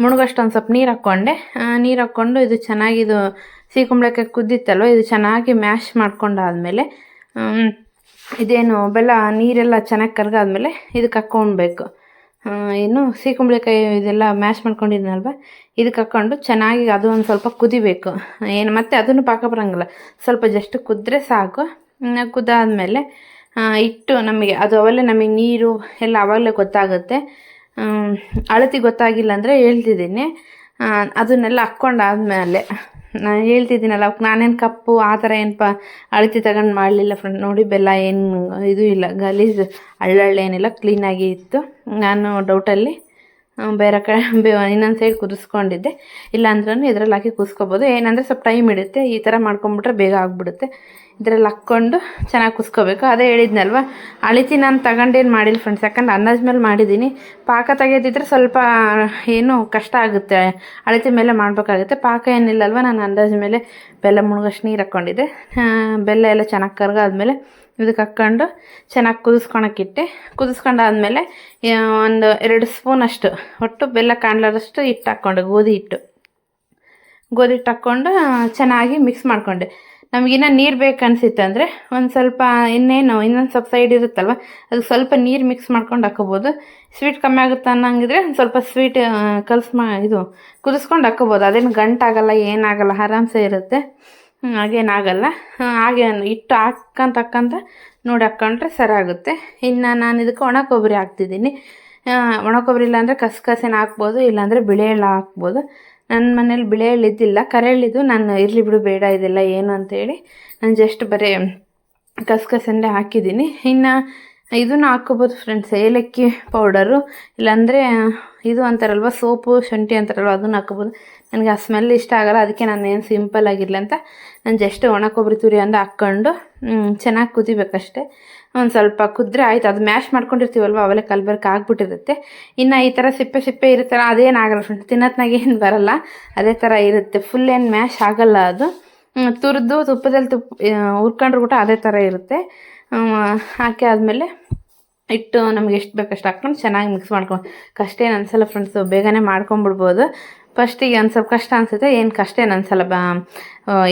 Speaker 1: ಮುಣುಗಷ್ಟು ಒಂದು ಸ್ವಲ್ಪ ನೀರು ಹಾಕ್ಕೊಂಡೆ ನೀರು ಹಾಕ್ಕೊಂಡು ಇದು ಚೆನ್ನಾಗಿ ಇದು ಸಿಹಿ ಕುಂಬಳಕ್ಕೆ ಕುದ್ದಿತ್ತಲ್ವ, ಇದು ಚೆನ್ನಾಗಿ ಮ್ಯಾಶ್ ಮಾಡ್ಕೊಂಡಾದಮೇಲೆ ಇದೇನು ಬೆಲ್ಲ ನೀರೆಲ್ಲ ಚೆನ್ನಾಗಿ ಕರಗಾದ್ಮೇಲೆ ಇದಕ್ಕೆ ಹಾಕ್ಕೊಳ್ಬೇಕು ಏನು ಸಿಹಿ ಕುಂಬಳಕಾಯಿ ಇದೆಲ್ಲ ಮ್ಯಾಶ್ ಮಾಡ್ಕೊಂಡಿದ್ದೀನಲ್ವ ಇದಕ್ಕೆ ಹಾಕ್ಕೊಂಡು ಚೆನ್ನಾಗಿ ಅದು ಒಂದು ಸ್ವಲ್ಪ ಕುದಿಬೇಕು. ಏನು, ಮತ್ತೆ ಅದನ್ನು ಪಾಕ ಬರೋಂಗಿಲ್ಲ. ಸ್ವಲ್ಪ ಜಸ್ಟ್ ಕುದ್ರೆ ಸಾಕು. ಕುದಾದ್ಮೇಲೆ ಇಟ್ಟು ನಮಗೆ, ಅದು ಅವಲ್ಲೇ ನಮಗೆ ನೀರು ಎಲ್ಲ ಅವಾಗಲೇ ಗೊತ್ತಾಗುತ್ತೆ. ಅಳತಿ ಗೊತ್ತಾಗಿಲ್ಲ ಅಂದರೆ ಹೇಳ್ತಿದ್ದೀನಿ. ಅದನ್ನೆಲ್ಲ ಹಾಕ್ಕೊಂಡಾದ್ಮೇಲೆ ನಾನು ಹೇಳ್ತಿದ್ದೀನಲ್ಲ ಅವಕ್ಕೆ ನಾನೇನು ಕಪ್ಪು, ಆ ಥರ ಏನು ಪ ಅಳತಿ ತಗೊಂಡು ಮಾಡಲಿಲ್ಲ ಫ್ರೆಂಡ್ ನೋಡಿ ಬೆಲ್ಲ ಏನು ಇದು ಇಲ್ಲ, ಗಲೀಜು ಹಳ್ಳಳ್ಳು ಏನಿಲ್ಲ ಕ್ಲೀನಾಗಿ ಇತ್ತು. ನಾನು ಡೌಟಲ್ಲಿ ಬೇರೆ ಕಡೆ ಇನ್ನೊಂದು ಸೈಡ್ ಕುದಿಸ್ಕೊಂಡಿದ್ದೆ. ಇಲ್ಲಾಂದ್ರೂ ಇದ್ರಲ್ಲಿ ಹಾಕಿ ಕುದಿಸ್ಕೋಬೋದು. ಏನಂದರೆ ಸ್ವಲ್ಪ ಟೈಮ್ ಇಡುತ್ತೆ ಈ ಥರ ಮಾಡ್ಕೊಂಬಿಟ್ರೆ ಬೇಗ ಆಗಿಬಿಡುತ್ತೆ. ಇದ್ರಲ್ಲಿ ಹಾಕ್ಕೊಂಡು ಚೆನ್ನಾಗಿ ಕುಸ್ಕೋಬೇಕು ಅದೇ ಹೇಳಿದ್ನಲ್ವ ಅಳಿತಿ ನಾನು ತಗೊಂಡೇನು ಮಾಡಿಲ್ಲ ಫ್ರೆಂಡ್ಸ್ ಯಾಕಂದ್ರೆ ಅನ್ನದ ಮೇಲೆ ಮಾಡಿದ್ದೀನಿ ಪಾಕ ತೆಗೆದಿದ್ರೆ ಸ್ವಲ್ಪ ಏನು ಕಷ್ಟ ಆಗುತ್ತೆ, ಅಳಿತಿ ಮೇಲೆ ಮಾಡಬೇಕಾಗುತ್ತೆ. ಪಾಕ ಏನಿಲ್ಲಲ್ವ, ನಾನು ಅಂದಾಜು ಮೇಲೆ ಬೆಲ್ಲ ಮುಳುಗಷ್ಟು ನೀರು ಹಾಕ್ಕೊಂಡಿದ್ದೆ. ಬೆಲ್ಲ ಎಲ್ಲ ಚೆನ್ನಾಗಿ ಕರ್ಗಾದ್ಮೇಲೆ ಇದಕ್ಕೆ ಹಾಕ್ಕೊಂಡು ಚೆನ್ನಾಗಿ ಕುದಿಸ್ಕೊಳಕ್ಕಿಟ್ಟೆ ಕುದಿಸ್ಕೊಂಡಾದ್ಮೇಲೆ ಒಂದು ಎರಡು ಸ್ಪೂನ್ ಅಷ್ಟು ಒಟ್ಟು ಬೆಲ್ಲ ಕಾಣ್ಲಾರಷ್ಟು ಹಿಟ್ಟು ಹಾಕ್ಕೊಂಡೆ, ಗೋಧಿ ಹಿಟ್ಟು. ಗೋಧಿ ಹಿಟ್ಟು ಹಾಕ್ಕೊಂಡು ಚೆನ್ನಾಗಿ ಮಿಕ್ಸ್ ಮಾಡಿಕೊಂಡೆ. ನಮಗಿನ್ನ ನೀರು ಬೇಕನ್ಸಿತ್ತು ಅಂದರೆ ಒಂದು ಸ್ವಲ್ಪ ಇನ್ನೇನು, ಇನ್ನೊಂದು ಸ್ವಲ್ಪ ಸೈಡ್ ಇರುತ್ತಲ್ವ ಅದು ಸ್ವಲ್ಪ ನೀರು ಮಿಕ್ಸ್ ಮಾಡ್ಕೊಂಡು ಹಾಕೋಬೋದು. ಸ್ವೀಟ್ ಕಮ್ಮಿ ಆಗುತ್ತೆ ಅನ್ನಂಗಿದ್ರೆ ಒಂದು ಸ್ವಲ್ಪ ಸ್ವೀಟ್ ಕಲ್ಸ್ ಮಾ, ಇದು ಕುದಿಸ್ಕೊಂಡು ಹಾಕೋಬೋದು. ಅದೇನು ಗಂಟಾಗಲ್ಲ ಏನಾಗಲ್ಲ ಆರಾಮ್ಸೆ ಇರುತ್ತೆ. ಹಾಗೇನಾಗಲ್ಲ ಹಾಗೆ ಹಿಟ್ಟು ಹಾಕ್ಕಂತ ಹಾಕ್ಕಂತ ನೋಡಿ ಹಾಕ್ಕೊಂಡ್ರೆ ಸರಾಗುತ್ತೆ. ಇನ್ನು ನಾನು ಇದಕ್ಕೆ ಒಣ ಕೊಬ್ಬರಿ ಹಾಕ್ತಿದ್ದೀನಿ. ಒಣ ಕೊಬ್ಬರಿ ಇಲ್ಲಾಂದರೆ ಕಸಕಸೆನ ಹಾಕ್ಬೋದು, ಇಲ್ಲಾಂದರೆ ಬಿಳೆ ಎಳ್ಳು ಹಾಕ್ಬೋದು. ನನ್ನ ಮನೇಲಿ ಬಿಳೆ ಎಳಿದಿಲ್ಲ ಕರೆ ಎಳಿದು ನಾನು ಇರಲಿ ಬಿಡು, ಬೇಡ, ಇದೆಲ್ಲ ಏನು ಅಂತೇಳಿ ನಾನು ಜಸ್ಟ್ ಬರೀ ಕಸಕಸಂಡೆ ಹಾಕಿದ್ದೀನಿ. ಇನ್ನು ಇದನ್ನು ಹಾಕ್ಕೋಬೋದು ಫ್ರೆಂಡ್ಸ್ ಏಲಕ್ಕಿ ಪೌಡರು ಇಲ್ಲಾಂದರೆ ಇದು ಅಂತಾರಲ್ವ? ಸೋಪು, ಶುಂಠಿ ಅಂತಾರಲ್ವ? ಅದನ್ನು ಹಾಕೋಬೋದು. ನನಗೆ ಆ ಸ್ಮೆಲ್ ಇಷ್ಟ ಆಗಲ್ಲ, ಅದಕ್ಕೆ ನಾನು ಏನು ಸಿಂಪಲ್ ಆಗಿರಲಿ ಅಂತ. ನಾನು ಜಸ್ಟ್ ಒಣ ಕೊಬ್ಬರಿ ತುರಿ ಅಂತ ಹಾಕ್ಕೊಂಡು ಚೆನ್ನಾಗಿ ಕುದಿಬೇಕಷ್ಟೆ. ಒಂದು ಸ್ವಲ್ಪ ಕುದ್ರೆ ಆಯಿತು. ಅದು ಮ್ಯಾಶ್ ಮಾಡ್ಕೊಂಡಿರ್ತೀವಲ್ವ? ಅವೆಲ್ಲ ಕಲ್ಬರ್ಕ್ ಆಗ್ಬಿಟ್ಟಿರುತ್ತೆ. ಇನ್ನು ಈ ಥರ ಸಿಪ್ಪೆ ಸಿಪ್ಪೆ ಇರುತ್ತಲ್ಲ ಅದೇನಾಗಲ್ಲ ಫ್ರೆಂಡ್ಸ್ ತಿನ್ನತ್ನಾಗೇನು ಬರಲ್ಲ. ಅದೇ ಥರ ಇರುತ್ತೆ. ಫುಲ್ ಏನು ಮ್ಯಾಶ್ ಆಗಲ್ಲ ಅದು. ತುರಿದು ತುಪ್ಪದಲ್ಲಿ ತುಪ್ಪ ಹುರ್ಕೊಂಡ್ರು ಕೂಡ ಅದೇ ಥರ ಇರುತ್ತೆ. ಹಾಕಿ ಆದಮೇಲೆ ಇಟ್ಟು ನಮ್ಗೆ ಎಷ್ಟು ಬೇಕಷ್ಟು ಹಾಕ್ಕೊಂಡು ಚೆನ್ನಾಗಿ ಮಿಕ್ಸ್ ಮಾಡ್ಕೊಂಡು ಕಷ್ಟ ಏನು ಅನ್ಸಲ್ಲ ಫ್ರೆಂಡ್ಸು ಬೇಗನೆ ಮಾಡ್ಕೊಂಬಿಡ್ಬೋದು. ಫಸ್ಟಿಗೆ ಒಂದು ಸ್ವಲ್ಪ ಕಷ್ಟ ಅನಿಸುತ್ತೆ, ಏನು ಕಷ್ಟ ಏನು ಅನ್ಸಲ್ಲ ಬಾ.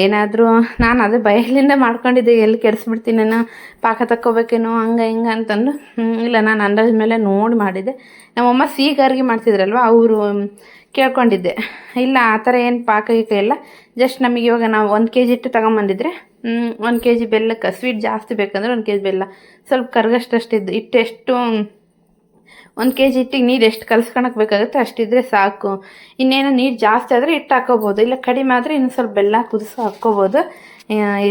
Speaker 1: ಏನಾದರೂ ನಾನು ಅದೇ ಬಯಲಿಂದ ಮಾಡ್ಕೊಂಡಿದ್ದೆ, ಎಲ್ಲಿ ಕೆಡಿಸ್ಬಿಡ್ತೀನೇನೋ ಪಾಕ ತಕ್ಕೋಬೇಕೇನೋ, ಹಂಗೆ ಹಿಂಗೆ ಅಂತಂದು. ಇಲ್ಲ, ನಾನು ಅಂದಾಜು ಮೇಲೆ ನೋಡಿ ಮಾಡಿದ್ದೆ. ನಮ್ಮಮ್ಮ ಸೀಗಾರಿಗೆ ಮಾಡ್ತಿದ್ರಲ್ವ, ಅವರು ಕೇಳ್ಕೊಂಡಿದ್ದೆ. ಇಲ್ಲ, ಆ ಥರ ಏನು ಪಾಕ ಇಲ್ಲ. ಜಸ್ಟ್ ನಮಗೆ ಇವಾಗ ನಾವು ಒಂದು ಕೆ ಜಿ ಇಟ್ಟು ತಗೊಂಬಂದಿದ್ರೆ ಒಂದು ಕೆ ಜಿ ಬೆಲ್ಲಕ್ಕೆ ಸ್ವೀಟ್ ಜಾಸ್ತಿ ಬೇಕಂದ್ರೆ ಒಂದು ಕೆ ಜಿ ಬೆಲ್ಲ. ಸ್ವಲ್ಪ ಕರ್ಗಷ್ಟಷ್ಟಿದ್ದು ಹಿಟ್ಟು ಎಷ್ಟು, ಒಂದು ಕೆ ಜಿ ಹಿಟ್ಟಿಗೆ ನೀರು ಎಷ್ಟು ಕಲ್ಸ್ಕೊಳಕ್ಕೆ ಬೇಕಾಗುತ್ತೆ ಅಷ್ಟಿದ್ರೆ ಸಾಕು. ಇನ್ನೇನು ನೀರು ಜಾಸ್ತಿ ಆದರೆ ಹಿಟ್ಟು ಹಾಕೋಬೋದು. ಇಲ್ಲ ಕಡಿಮೆ ಆದರೆ ಇನ್ನು ಸ್ವಲ್ಪ ಬೆಲ್ಲ ಕುದಿಸಿ ಹಾಕ್ಕೋಬೋದು.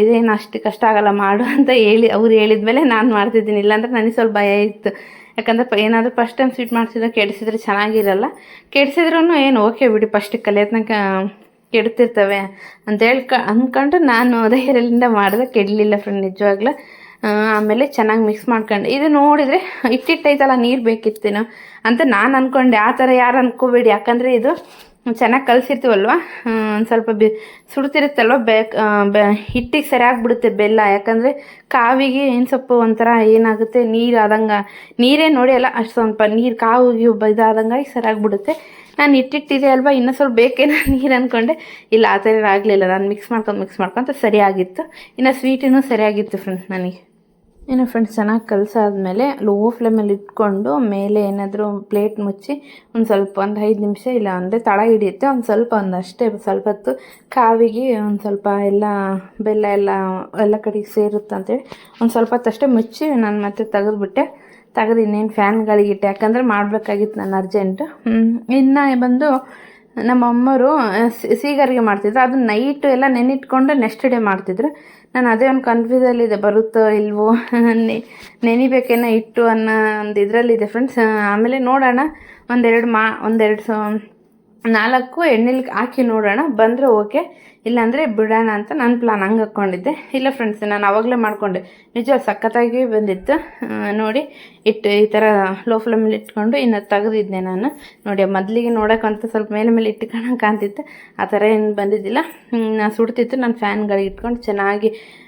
Speaker 1: ಇದೇನು ಅಷ್ಟು ಕಷ್ಟ ಆಗಲ್ಲ ಮಾಡು ಅಂತ ಹೇಳಿ, ಅವ್ರು ಹೇಳಿದ ಮೇಲೆ ನಾನು ಮಾಡ್ತಿದ್ದೀನಿ. ಇಲ್ಲಾಂದ್ರೆ ನನಗೆ ಸ್ವಲ್ಪ ಭಯ ಇತ್ತು. ಯಾಕಂದ್ರೆ ಏನಾದರೂ ಫಸ್ಟ್ ಟೈಮ್ ಸ್ವೀಟ್ ಮಾಡ್ತಿದ್ರೆ ಕೆಡಿಸಿದ್ರೆ ಚೆನ್ನಾಗಿರಲ್ಲ. ಕೆಡಿಸಿದ್ರೂ ಏನು ಓಕೆ ಬಿಡಿ ಫಸ್ಟಿಗೆ ಕಲಿಯೋದ್ನಾಗ ಕೆಡ್ತಿರ್ತವೆ ಅಂತ ಕ ಅಂದ್ಕೊಂಡು ನಾನು ಧೈರ್ಯದಿಂದ ಮಾಡಿದೆ, ಕೆಡಲಿಲ್ಲ ಫ್ರೆಂಡ್ ನಿಜವಾಗ್ಲೂ. ಆಮೇಲೆ ಚೆನ್ನಾಗಿ ಮಿಕ್ಸ್ ಮಾಡ್ಕೊಂಡು. ಇದು ನೋಡಿದರೆ ಇಟ್ಟಿಟ್ಟೈತಲ್ಲ, ನೀರು ಬೇಕಿತ್ತೇನೋ ಅಂತ ನಾನು ಅಂದ್ಕೊಂಡೆ ಆ ಥರ ಯಾರು ಅಂದ್ಕೋಬೇಡಿ ಯಾಕಂದರೆ ಇದು ಚೆನ್ನಾಗಿ ಕಲಸಿರ್ತೀವಲ್ವ? ಒಂದು ಸ್ವಲ್ಪ ಬಿ, ಸುಡ್ತಿರುತ್ತಲ್ವ? ಬೆ ಹಿಟ್ಟಿಗೆ ಸರಿಯಾಗ್ಬಿಡುತ್ತೆ ಬೆಲ್ಲ. ಯಾಕಂದರೆ ಕಾವಿಗೆ ಏನು ಸ್ವಲ್ಪ ಒಂಥರ ಏನಾಗುತ್ತೆ? ನೀರು ಆದಂಗೆ. ನೀರೇ ನೋಡಿ ಅಲ್ಲ, ಅಷ್ಟು ಸ್ವಲ್ಪ ನೀರು ಕಾವಿಗೆ ಇದಾದಂಗಾಗಿ ಸರಿಯಾಗ್ಬಿಡುತ್ತೆ ನಾನು ಇಟ್ಟಿಟ್ಟಿದೆ ಅಲ್ವಾ ಇನ್ನೂ ಸ್ವಲ್ಪ ಬೇಕೇನ ನೀರು ಅಂದ್ಕೊಂಡೆ ಇಲ್ಲ, ಆ ಥರ ಆಗಲಿಲ್ಲ. ನಾನು ಮಿಕ್ಸ್ ಮಾಡ್ಕೊಂಡು ಮಿಕ್ಸ್ ಮಾಡ್ಕೊಂತ ಸರಿಯಾಗಿತ್ತು. ಇನ್ನು ಸ್ವೀಟಿನೂ ಸರಿಯಾಗಿತ್ತು ಫ್ರೆಂಡ್ಸ್ ನನಗೆ. ಏನು ಫ್ರೆಂಡ್ಸ್ ಚೆನ್ನಾಗಿ ಕಲಸಾದ್ಮೇಲೆ ಲೋ ಫ್ಲೇಮಲ್ಲಿ ಇಟ್ಕೊಂಡು ಮೇಲೆ ಏನಾದರೂ ಪ್ಲೇಟ್ ಮುಚ್ಚಿ ಒಂದು ಸ್ವಲ್ಪ, ಒಂದು ಐದು ನಿಮಿಷ ಇಲ್ಲ, ಅಂದರೆ ತಳ ಹಿಡಿಯುತ್ತೆ. ಒಂದು ಸ್ವಲ್ಪ, ಒಂದು ಅಷ್ಟೇ ಸ್ವಲ್ಪ ಹೊತ್ತು ಕಾವಿಗೆ ಒಂದು ಸ್ವಲ್ಪ ಎಲ್ಲ, ಬೆಲ್ಲ ಎಲ್ಲ ಎಲ್ಲ ಕಡೆಗೆ ಸೇರುತ್ತೆ ಅಂತೇಳಿ ಒಂದು ಸ್ವಲ್ಪ ಹೊತ್ತಷ್ಟೇ ಮುಚ್ಚಿ ನಾನು ಮತ್ತೆ ತೆಗೆದ್ಬಿಟ್ಟೆ. ತೆಗೆದು ಇನ್ನೇನು ಫ್ಯಾನ್ಗಳಿಗೆ ಇಟ್ಟೆ. ಯಾಕಂದರೆ ಮಾಡಬೇಕಾಗಿತ್ತು ನಾನು ಅರ್ಜೆಂಟು ಇನ್ನು ಬಂದು ನಮ್ಮ ಅಮ್ಮರು ಸೀಗರಿಗೆ ಮಾಡ್ತಿದ್ರು. ಅದು ನೈಟು ಎಲ್ಲ ನೆನಿಟ್ಕೊಂಡು ನೆಕ್ಸ್ಟ್ ಡೇ ಮಾಡ್ತಿದ್ರು. ನಾನು ಅದೇ ಒಂದು ಕನ್ಫ್ಯೂಸಲ್ಲಿದೆ ಬರುತ್ತೋ ಇಲ್ವೋ ನೆನಿಬೇಕೇನೋ ಇಟ್ಟು ಅನ್ನೋ ಒಂದು ಇದರಲ್ಲಿದೆ ಫ್ರೆಂಡ್ಸ್ ಆಮೇಲೆ ನೋಡೋಣ, ಒಂದೆರಡು ಮಾ, ಒಂದೆರಡು ಸೊ, ನಾಲ್ಕು ಎಣ್ಣೆಲಿ ಹಾಕಿ ನೋಡೋಣ. ಬಂದರೆ ಓಕೆ, ಇಲ್ಲಾಂದರೆ ಬಿಡೋಣ ಅಂತ ನಾನು ಪ್ಲಾನ್ ಹಂಗೆ ಹಾಕ್ಕೊಂಡಿದ್ದೆ ಇಲ್ಲ ಫ್ರೆಂಡ್ಸ್ ನಾನು ಆವಾಗಲೇ ಮಾಡಿಕೊಂಡೆ. ನಿಜ ಸಖತ್ತಾಗಿ ಬಂದಿತ್ತು. ನೋಡಿ ಇಟ್ಟು ಈ ಥರ ಲೋ ಫ್ಲೇಮಲ್ಲಿ ಇಟ್ಕೊಂಡು ಇನ್ನು ತೆಗೆದಿದ್ದೆ ನಾನು. ನೋಡಿ, ಮೊದಲಿಗೆ ನೋಡೋಕ್ಕಂತ ಸ್ವಲ್ಪ ಮೇಲೆ ಮೇಲೆ ಇಟ್ಕೊಂಡು ಕಾಣ್ತಿತ್ತು. ಆ ಥರ ಏನು ಬಂದಿದ್ದಿಲ್ಲ. ನಾನು ಸುಡ್ತಿತ್ತು. ನಾನು ಫ್ಯಾನ್ಗಳಿಗೆ ಇಟ್ಕೊಂಡು ಚೆನ್ನಾಗಿ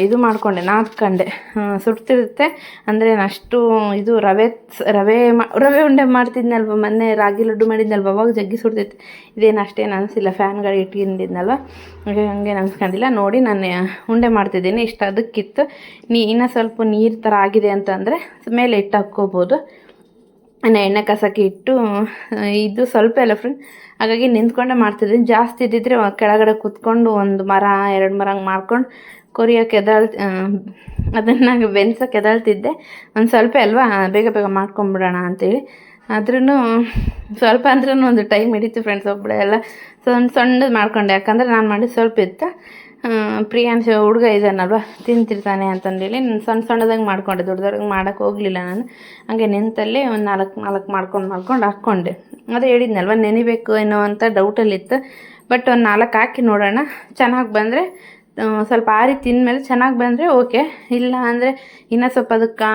Speaker 1: ಇದು ಮಾಡಿಕೊಂಡೆ, ನಾದ್ಕೊಂಡೆ. ಸುಡ್ತಿರುತ್ತೆ. ಅಂದರೆ ನಾನು ಅಷ್ಟು ಇದು ರವೆ ರವೆ ಮಾ- ರವೆ ಉಂಡೆ ಮಾಡ್ತಿದ್ನಲ್ವ? ಮೊನ್ನೆ ರಾಗಿ ಲಡ್ಡು ಮಾಡಿದ್ನಲ್ವ? ಅವಾಗ ಜಗ್ಗಿ ಸುಡ್ತಿತ್ತು. ಇದೇನು ಅಷ್ಟೇನು ಅನಿಸಿಲ್ಲ. ಫ್ಯಾನ್ಗಳಿಗೆ ಇಟ್ಕೊಂಡಿದ್ನಲ್ವ? ಹಂಗೆ ಅನ್ಸ್ಕೊಂಡಿಲ್ಲ ನೋಡಿ, ನಾನು ಉಂಡೆ ಮಾಡ್ತಿದ್ದೀನಿ. ಇಷ್ಟು ಅದಕ್ಕಿತ್ತು. ನೀ, ಇನ್ನೂ ಸ್ವಲ್ಪ ನೀರು ಥರ ಆಗಿದೆ ಅಂತಂದರೆ, ಮೇಲೆ ಇಟ್ಟು ಹಾಕ್ಕೋಬೋದು. ನಾನು ಎಣ್ಣೆ ಕಸಕ್ಕೆ ಇಟ್ಟು ಇದು ಸ್ವಲ್ಪ ಎಲ್ಲ ಫ್ರೆಂಡ್ ಹಾಗಾಗಿ ನಿಂತ್ಕೊಂಡೆ ಮಾಡ್ತಿದ್ದೀನಿ. ಜಾಸ್ತಿ ಇದ್ದಿದ್ರೆ ಕೆಳಗಡೆ ಕೂತ್ಕೊಂಡು ಒಂದು ಮರ, ಎರಡು ಮರ ಹಂಗೆ ಮಾಡ್ಕೊಂಡು ಕೊರಿಯೋಕೆ ಎದಾಳ್ ಅದನ್ನು ಬೆನ್ಸೋಕೆ ಎದಾಳ್ತಿದ್ದೆ. ಒಂದು ಸ್ವಲ್ಪ ಅಲ್ವಾ ಬೇಗ ಬೇಗ ಮಾಡ್ಕೊಂಬಿಡೋಣ ಅಂತೇಳಿ. ಆದ್ರೂ ಸ್ವಲ್ಪ ಅಂದ್ರೂ ಒಂದು ಟೈಮ್ ಹಿಡಿತು ಫ್ರೆಂಡ್ಸ್ ಒಬ್ಬಳೆ ಎಲ್ಲ. ಸಣ್ಣ, ಸಣ್ಣದು ಮಾಡ್ಕೊಂಡೆ. ಯಾಕಂದರೆ ನಾನು ಮಾಡಿದ್ದು ಸ್ವಲ್ಪ ಇತ್ತು. ಪ್ರಿಯಾಂಶ ಹುಡುಗ ಇದ್ದಾನಲ್ವ ತಿಂತಿರ್ತಾನೆ ಅಂತಂದೇಳಿ ನಾನು ಸಣ್ಣ ಸಣ್ಣದಾಗಿ ಮಾಡ್ಕೊಂಡೆ ದೊಡ್ಡ ದೊಡ್ಡದಾಗಿ ಮಾಡೋಕ್ಕೆ ಹೋಗಲಿಲ್ಲ ನಾನು. ಹಂಗೆ ನಿಂತಲ್ಲೇ ಒಂದು ನಾಲ್ಕು ನಾಲ್ಕು ಮಾಡ್ಕೊಂಡು ಮಾಡ್ಕೊಂಡು ಹಾಕ್ಕೊಂಡೆ. ಅದೇ ಹೇಳಿದ್ನಲ್ವ, ನೆನಿಬೇಕು ಏನೋ ಅಂತ ಡೌಟಲ್ಲಿತ್ತು ಬಟ್ ಒಂದು ನಾಲ್ಕು ಹಾಕಿ ನೋಡೋಣ, ಚೆನ್ನಾಗಿ ಬಂದರೆ ಸ್ವಲ್ಪ ಆರಿ ತಿಂದಮೇಲೆ ಚೆನ್ನಾಗಿ ಬಂದರೆ ಓಕೆ. ಇಲ್ಲ ಅಂದರೆ ಇನ್ನೂ ಸ್ವಲ್ಪ ಅದಕ್ಕೆ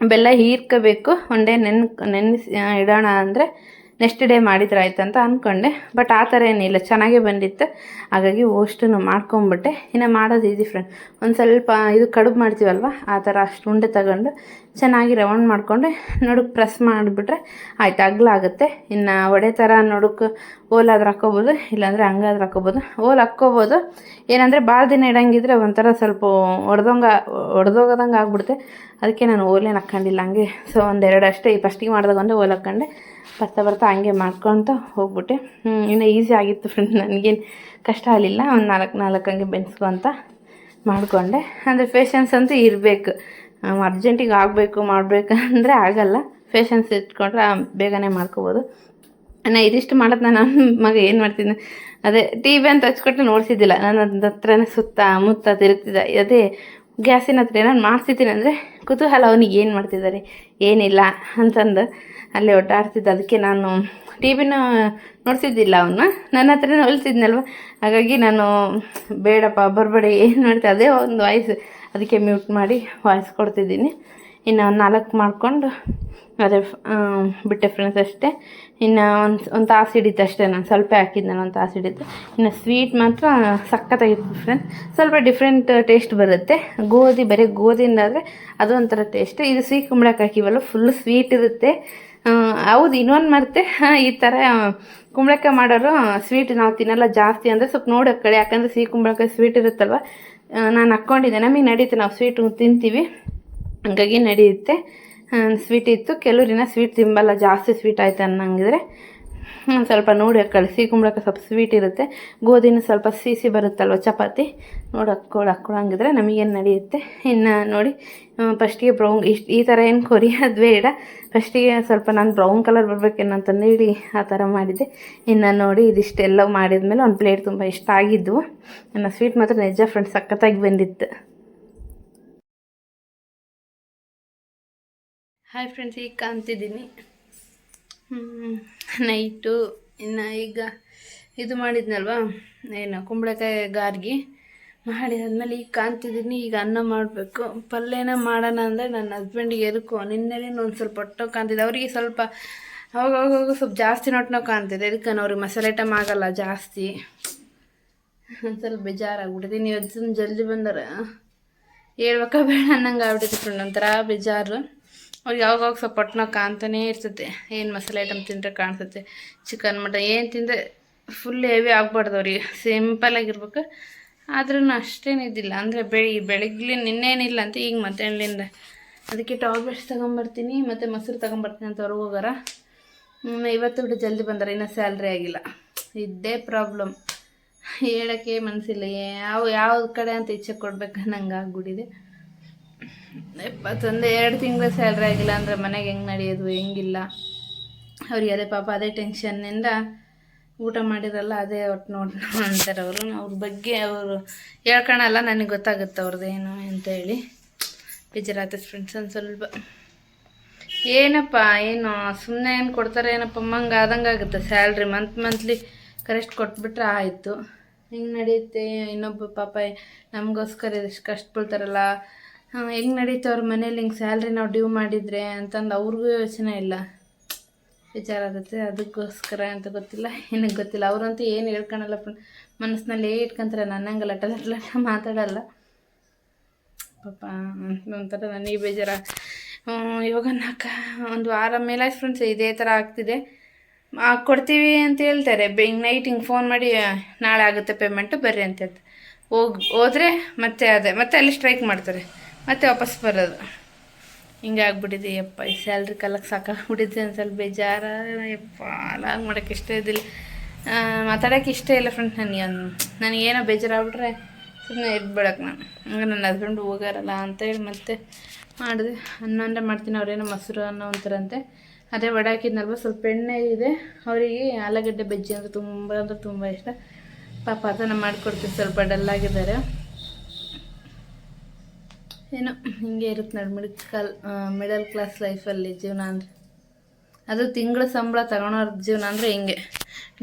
Speaker 1: ಬೆಲ್ಲ ಹೀರ್ಕೋಬೇಕು, ಒಂದೇ ನೆನ್, ನೆನೆಸಿ ಇಡೋಣ ಅಂದರೆ ನೆಕ್ಸ್ಟ್ ಡೇ ಮಾಡಿದ್ರೆ ಆಯ್ತು ಅಂತ ಅಂದ್ಕೊಂಡೆ ಬಟ್ ಆ ಥರ ಏನಿಲ್ಲ. ಚೆನ್ನಾಗೇ ಬಂದಿತ್ತು. ಹಾಗಾಗಿ ಅಷ್ಟನ್ನು ಮಾಡ್ಕೊಂಬಿಟ್ಟೆ. ಇನ್ನು ಮಾಡೋದು ಈಸಿ ಫ್ರೆಂಡ್ ಒಂದು ಸ್ವಲ್ಪ ಇದು ಕಡುಬು ಮಾಡ್ತೀವಲ್ವ? ಆ ಥರ ಅಷ್ಟು ಉಂಡೆ ತಗೊಂಡು ಚೆನ್ನಾಗಿ ರೌಂಡ್ ಮಾಡಿಕೊಂಡು. ನಡುಕ್ ಪ್ರೆಸ್ ಮಾಡಿಬಿಟ್ರೆ ಆಯ್ತು ಅಗ್ಲ ಆಗುತ್ತೆ. ಇನ್ನು ಒಡೆ ಥರ ನಡುಕ್ಕೆ ಓಲಾದ್ರೆ ಹಾಕ್ಕೋಬೋದು, ಇಲ್ಲಾಂದರೆ ಹಂಗಾದ್ರೆ ಹಾಕ್ಕೋಬೋದು. ಓಲ್ ಹಾಕ್ಕೋಬೋದು. ಏನಂದರೆ ಭಾಳ ದಿನ ಇಡಂಗಿದ್ರೆ ಒಂಥರ ಸ್ವಲ್ಪ ಒಡೆದಂಗ, ಒಡೆದೋಗೋದಂಗೆ ಆಗ್ಬಿಡುತ್ತೆ. ಅದಕ್ಕೆ ನಾನು ಓಲೇನು ಹಾಕ್ಕೊಂಡಿಲ್ಲ ಹಂಗೆ. ಸೊ ಒಂದೆರಡು ಅಷ್ಟೇ. ಈ ಫಸ್ಟಿಗೆ ಮಾಡಿದಾಗ ಒಂದು ಓಲ್ ಹಾಕ್ಕೊಂಡೆ. ಬರ್ತಾ ಬರ್ತಾ ಹಂಗೆ ಮಾಡ್ಕೊತ ಹೋಗ್ಬಿಟ್ಟೆ. ಇನ್ನೂ ಈಸಿ ಆಗಿತ್ತು ಫ್ರೆಂಡ್ ನನಗೇನು ಕಷ್ಟ ಆಗಲಿಲ್ಲ. ಒಂದು ನಾಲ್ಕು ನಾಲ್ಕು ಹಂಗೆ ಬೆನ್ಸ್ಕೊತ ಮಾಡಿಕೊಂಡೆ. ಅಂದರೆ ಪೇಷನ್ಸ್ ಅಂತೂ ಇರಬೇಕು. ಅರ್ಜೆಂಟಿಗೆ ಆಗಬೇಕು, ಮಾಡಬೇಕು ಅಂದರೆ ಆಗಲ್ಲ. ಪೇಷನ್ಸ್ ಇಟ್ಕೊಂಡ್ರೆ ಬೇಗನೆ ಮಾಡ್ಕೋಬೋದು. ನಾ ಇದಿಷ್ಟು ಮಾಡೋದು ನನ್ನ ಮಗ ಏನು ಮಾಡ್ತಿದ್ದೆ ಅದೇ ಟಿ ವಿ ಅಂತ ಹಚ್ಕೊಟ್ಟು ನೋಡ್ಸಿದ್ದಿಲ್ಲ ನಾನು ಅದ್ರ ಹತ್ರನೇ ಸುತ್ತ ಮುತ್ತ ತಿರುಗ್ತಿದ್ದ. ಅದೇ ಗ್ಯಾಸಿನ ಹತ್ರ ಏನಾದ್ರು ಮಾಡ್ತಿದ್ದೀನಿ ಅಂದರೆ ಕುತೂಹಲ ಅವನಿಗೆ ಏನು ಮಾಡ್ತಿದ್ದಾರೆ? ಏನಿಲ್ಲ ಅಂತಂದು ಅಲ್ಲೇ ಒಟ್ಟಾಡ್ತಿದ್ದ. ಅದಕ್ಕೆ ನಾನು ಟಿ ವಿನ ನೋಡ್ತಿದ್ದಿಲ್ಲ ಅವನ್ನ ನನ್ನ ಹತ್ರನೇ ಹೊಲಿಸಿದ್ನಲ್ವ ಹಾಗಾಗಿ ನಾನು ಬೇಡಪ್ಪ, ಬರಬೇಡಿ, ಏನು ನೋಡ್ತಾ ಅದೇ ಒಂದು ವಾಯ್ಸ್ ಅದಕ್ಕೆ ಮ್ಯೂಟ್ ಮಾಡಿ ವಾಯ್ಸ್ ಕೊಡ್ತಿದ್ದೀನಿ. ಇನ್ನು ನಾಲ್ಕು ಮಾಡಿಕೊಂಡು ಅದೇ ಬಿಟ್ಟೆ ಫ್ರೆಂಡ್ಸ್ ಅಷ್ಟೇ. ಇನ್ನು ಒಂದು ಒಂದು ತಾಸು ಹಿಡಿತು ಅಷ್ಟೇ ನಾನು ಸ್ವಲ್ಪ ಹಾಕಿದ್ದು ನಾನು ಒಂದು ತಾಸು ಹಿಡಿತು. ಇನ್ನು ಸ್ವೀಟ್ ಮಾತ್ರ ಸಖತ್ತಾಗಿತ್ತು ಫ್ರೆಂಡ್ಸ್ ಸ್ವಲ್ಪ ಡಿಫ್ರೆಂಟ್ ಟೇಸ್ಟ್ ಬರುತ್ತೆ. ಗೋಧಿ, ಬರೀ ಗೋಧಿಯಿಂದ ಆದರೆ ಅದು ಒಂಥರ ಟೇಸ್ಟ್ ಇದು ಸಿಹಿ ಕುಂಬಳಕ್ಕೆ ಹಾಕಿವಲ್ಲ ಫುಲ್ ಸ್ವೀಟ್ ಇರುತ್ತೆ. ಹೌದು, ಇನ್ನೊಂದು ಮರ್ತೆ ಈ ಥರ ಕುಂಬಳಕಾಯಿ ಮಾಡೋರು ಸ್ವೀಟ್ ನಾವು ತಿನ್ನಲ್ಲ ಜಾಸ್ತಿ ಅಂದರೆ ಸ್ವಲ್ಪ ನೋಡಿ ಕಡೆ ಯಾಕಂದರೆ ಸಿಹಿ ಕುಂಬಳಕಾಯಿ ಸ್ವೀಟ್ ಇರುತ್ತಲ್ವ? ನಾನು ಹಾಕ್ಕೊಂಡಿದ್ದೆ ನಮಗೆ ನಡೀತೆ, ನಾವು ಸ್ವೀಟ್ ತಿಂತೀವಿ. ಹಂಗಾಗಿ ನಡೆಯುತ್ತೆ ಸ್ವೀಟ್ ಇತ್ತು. ಕೆಲವ್ರಿನ ಸ್ವೀಟ್ ತಿಂಬಲ್ಲ, ಜಾಸ್ತಿ ಸ್ವೀಟ್ ಆಯಿತು ಅನ್ನಂಗಿದ್ರೆ ಒಂದು ಸ್ವಲ್ಪ ನೋಡಿ ಹಾಕೊಳ್ಳಿ. ಸಿಹಿ ಕುಂಬಳಕಾಯಿ ಸ್ವಲ್ಪ ಸ್ವೀಟ್ ಇರುತ್ತೆ. ಗೋಧಿನೂ ಸ್ವಲ್ಪ ಸಿಸಿ ಬರುತ್ತಲ್ವ ಚಪಾತಿ? ನೋಡಿ ಹಾಕ್ಕೊಳ್ಳಿ ಹಾಕ್ಕೊಳಂಗಿದ್ರೆ ನಮಗೇನು ನಡೆಯುತ್ತೆ? ಇನ್ನು ನೋಡಿ ಫಸ್ಟಿಗೆ ಬ್ರೌನ್ ಇಷ್ಟು, ಈ ಥರ ಏನು ಕೊರಿಯೋದು ಬೇಡ ಫಸ್ಟಿಗೆ ಸ್ವಲ್ಪ ನಾನು ಬ್ರೌನ್ ಕಲರ್ ಬರಬೇಕೇನೋ ಅಂತಂದು ಹೇಳಿ ಆ ಥರ ಮಾಡಿದ್ದೆ. ಇನ್ನು ನೋಡಿ, ಇದಿಷ್ಟೆಲ್ಲ ಮಾಡಿದ ಮೇಲೆ ಒಂದು ಪ್ಲೇಟ್ ತುಂಬ ಇಷ್ಟ ಆಗಿದ್ವು. ನನ್ನ ಸ್ವೀಟ್ ಮಾತ್ರ ನಿಜ ಫ್ರೆಂಡ್ಸ್ ಸಖತ್ತಾಗಿ ಬಂದಿತ್ತು. ಹಾಯ್ ಫ್ರೆಂಡ್ಸ್ ಈಗ ಕಾಣ್ತಿದ್ದೀನಿ. ನೈಟು ಇನ್ನು ಈಗ ಇದು ಮಾಡಿದ್ನಲ್ವಾ? ಏನು ಕುಂಬಳಕಾಯಿ ಗಾರ್ಗಿ ಮಾಡಿದಾದ್ಮೇಲೆ ಈಗ ಕಾಣ್ತಿದ್ದೀನಿ. ಈಗ ಅನ್ನ ಮಾಡಬೇಕು. ಪಲ್ಯನ ಮಾಡೋಣ ಅಂದರೆ ನನ್ನ ಹಸ್ಬೆಂಡಿಗೆ ಎದಕ್ಕೋ ನಿನ್ನೆನೇ ಒಂದು ಸ್ವಲ್ಪ ಹೊಟ್ಟೆ ಕಾಣ್ತಿದೆ. ಅವರಿಗೆ ಸ್ವಲ್ಪ ಅವಾಗ ಸ್ವಲ್ಪ ಜಾಸ್ತಿ ನೋಟ್ನೋ ಕಾಣ್ತಿದೆ. ಅದಕ್ಕೆ ಅವ್ರಿಗೆ ಮಸಾಲೆ ಐಟಮ್ ಆಗಲ್ಲ ಜಾಸ್ತಿ. ಒಂದು ಸ್ವಲ್ಪ ಬೇಜಾರಾಗ್ಬಿಟ್ಟಿದೆ. ನೀವು ಜಲ್ದಿ ಬಂದರೆ ಹೇಳ್ಬೇಕಾ ಬೇಡ ಅನ್ನಂಗೆ ಆಗ್ಬಿಟ್ಟಿದೆ ಫ್ರೆಂಡ್ ಒಂಥರ ಬೇಜಾರು. ಅವ್ರಿಗೆ ಯಾವಾಗ ಸ್ವಲ್ಪ ಪಟ್ನ ಕಾಣ್ತಾನೇ ಇರ್ತೈತೆ. ಏನು ಮಸಾಲೆ ಐಟಮ್ ತಿಂದರೆ ಕಾಣಿಸುತ್ತೆ ಚಿಕನ್ ಮಟನ್ ಏನು ತಿಂದರೆ ಫುಲ್ ಹೆವಿ ಆಗ್ಬಾರ್ದು ಅವ್ರಿಗೆ. ಸಿಂಪಲ್ ಆಗಿರ್ಬೇಕು. ಆದ್ರೂ ಅಷ್ಟೇನು ಇದ್ದಿಲ್ಲ ಅಂದರೆ ಬೆಳಿ ಬೆಳಗ್ಗೆ ನಿನ್ನೇನಿಲ್ಲ ಅಂತ ಈಗ ಮಧ್ಯಾಹ್ನದಿಂದ. ಅದಕ್ಕೆ ಟಾಬ್ಲೆಟ್ಸ್ ತೊಗೊಂಬರ್ತೀನಿ, ಮತ್ತು ಮೊಸರು ತೊಗೊಂಬರ್ತೀನಿ ಅಂತ ಹೊರಗೆ ಹೋಗಾರ. ಇವತ್ತು ಬಿಟ್ಟು ಜಲ್ದಿ ಬಂದಾರ. ಇನ್ನೂ ಸ್ಯಾಲ್ರಿ ಆಗಿಲ್ಲ. ಇದ್ದೇ ಪ್ರಾಬ್ಲಮ್ ಹೇಳೋಕ್ಕೆ ಮನಸ್ಸಿಲ್ಲ ಯಾವ ಯಾವ ಕಡೆ ಅಂತ ಇಚ್ಛೆ ಕೊಡ್ಬೇಕು ನಂಗೆ ಆಗ್ಬಿಟ್ಟಿದೆ. ಇಪ್ಪತ್ತೊಂದು, ಎರಡು ತಿಂಗಳ ಸ್ಯಾಲ್ರಿ ಆಗಿಲ್ಲ ಅಂದರೆ ಮನೆಗೆ ಹೆಂಗೆ ನಡೆಯೋದು, ಹೆಂಗಿಲ್ಲ? ಅವ್ರಿಗೆ ಅದೇ ಪಾಪ ಅದೇ ಟೆನ್ಷನ್ನಿಂದ ಊಟ ಮಾಡಿರಲ್ಲ, ಅದೇ ಒಟ್ಟು ನೋಡಿ ಅಂತಾರೆ ಅವರು. ಅವ್ರ ಬಗ್ಗೆ ಅವರು ಹೇಳ್ಕೊಳಲ್ಲ ನನಗೆ ಗೊತ್ತಾಗುತ್ತೆ ಅವ್ರದ್ದು ಏನು ಅಂತ ಹೇಳಿ. ಬೇಜಾರಾಗ್ತದೆ ಫ್ರೆಂಡ್ಸ್ ಒಂದು ಸ್ವಲ್ಪ ಏನಪ್ಪ, ಏನು ಸುಮ್ಮನೆ ಏನು ಕೊಡ್ತಾರೆ ಏನಪ್ಪ, ಅಮ್ಮಂಗೆ ಆದಂಗೆ ಆಗುತ್ತೆ ಸ್ಯಾಲ್ರಿ ಮಂತ್ ಮಂತ್ಲಿ ಕರೆಕ್ಟ್ ಕೊಟ್ಬಿಟ್ರೆ ಆಯಿತು. ಹಿಂಗೆ ನಡೆಯುತ್ತೆ, ಇನ್ನೊಬ್ಬ ಪಾಪ ನಮಗೋಸ್ಕರ ಕಷ್ಟ ಬೀಳ್ತಾರಲ್ಲ ಹೆಂಗೆ ನಡೀತು ಅವ್ರ ಮನೇಲಿ ಹಿಂಗೆ ಸ್ಯಾಲ್ರಿ ನಾವು ಡ್ಯೂ ಮಾಡಿದರೆ ಅಂತಂದು ಅವ್ರಿಗೂ ಯೋಚನೆ ಇಲ್ಲ. ವಿಚಾರ ಆಗುತ್ತೆ, ಅದಕ್ಕೋಸ್ಕರ ಅಂತ ಗೊತ್ತಿಲ್ಲ ಏನಕ್ಕೆ ಗೊತ್ತಿಲ್ಲ. ಅವರಂತೂ ಏನು ಹೇಳ್ಕೊಳಲ್ಲ ಮನಸ್ಸಿನಲ್ಲಿ ಇಟ್ಕೊಂತಾರೆ ಲಟ ಲಟ ಮಾತಾಡಲ್ಲ. ಪಾಪ, ಒಂಥರ ನನಗೆ ಬೇಜಾರ. ಇವಾಗ ನಾಲ್ಕು ಒಂದು ವಾರ ಮೇಲೆ ಫ್ರೆಂಡ್ಸ್ ಇದೇ ಥರ ಆಗ್ತಿದೆ. ಕೊಡ್ತೀವಿ ಅಂತ ಹೇಳ್ತಾರೆ. ಬೆಂಗ್ ನೈಟ್ ಹಿಂಗೆ ಫೋನ್ ಮಾಡಿ ನಾಳೆ ಆಗುತ್ತೆ ಪೇಮೆಂಟು ಬರ್ರಿ ಅಂತ ಹೇಳ್ತಾರೆ. ಹೋಗಿ, ಹೋದರೆ ಮತ್ತೆ ಅದೇ, ಮತ್ತೆ ಅಲ್ಲಿ ಸ್ಟ್ರೈಕ್ ಮಾಡ್ತಾರೆ. ಮತ್ತೆ ವಾಪಸ್ ಬರೋದು. ಹಿಂಗೆ ಆಗ್ಬಿಟ್ಟಿದೆ ಯಪ್ಪ, ಈ ಸ್ಯಾಲ್ರಿ ಕಲಕ್ಕೆ ಸಾಕಾಗ್ಬಿಟ್ಟಿದೆ ಒಂದು ಸ್ವಲ್ಪ ಬೇಜಾರ. ಯಪ್ಪ ಲಾಗ್ ಮಾಡೋಕ್ಕೆ ಇಷ್ಟ ಇದ್ದಿಲ್ಲ. ಮಾತಾಡೋಕೆ ಇಷ್ಟ ಇಲ್ಲ ಫ್ರೆಂಡ್ ನನಗೆ ನನಗೇನೋ ಬೇಜಾರಾಗ್ಬಿಟ್ರೆ ಸುಮ್ಮನೆ ಇದ್ಬಿಡಕ್ಕೆ ನಾನು. ಹಂಗೆ ನನ್ನ ಹಸ್ಬೆಂಡ್ ಹೋಗಾರಲ್ಲ ಅಂತೇಳಿ ಮತ್ತೆ ಮಾಡಿದೆ. ಅನ್ನ ಮಾಡ್ತೀನಿ, ಅವ್ರೇನೋ ಮೊಸರು ಅನ್ನೋ ಅಂತಾರಂತೆ ಅದೇ ವಡೆ ಹಾಕಿದ್ನಲ್ವ, ಸ್ವಲ್ಪ ಎಣ್ಣೆ ಇದೆ. ಅವರಿಗೆ ಆಲೂಗಡ್ಡೆ ಬಜ್ಜಿ ಅಂದರೆ ತುಂಬ ಅಂದರೆ ತುಂಬ ಇಷ್ಟ. ಪಾಪ ಅದನ್ನು ಮಾಡಿಕೊಡ್ತೀವಿ ಸ್ವಲ್ಪ ಡಲ್ ಆಗಿದ್ದಾರೆ. ಏನೋ ಹಿಂಗೆ ಇರುತ್ತೆ ನೋಡಿ ಮಿಡ್ ಕಾಲ್ ಮಿಡಲ್ ಕ್ಲಾಸ್ ಲೈಫಲ್ಲಿ ಜೀವನ ಅಂದರೆ. ಅದು ತಿಂಗಳ ಸಂಬಳ ತಗೊಳೋರ ಜೀವನ ಅಂದರೆ ಹಿಂಗೆ.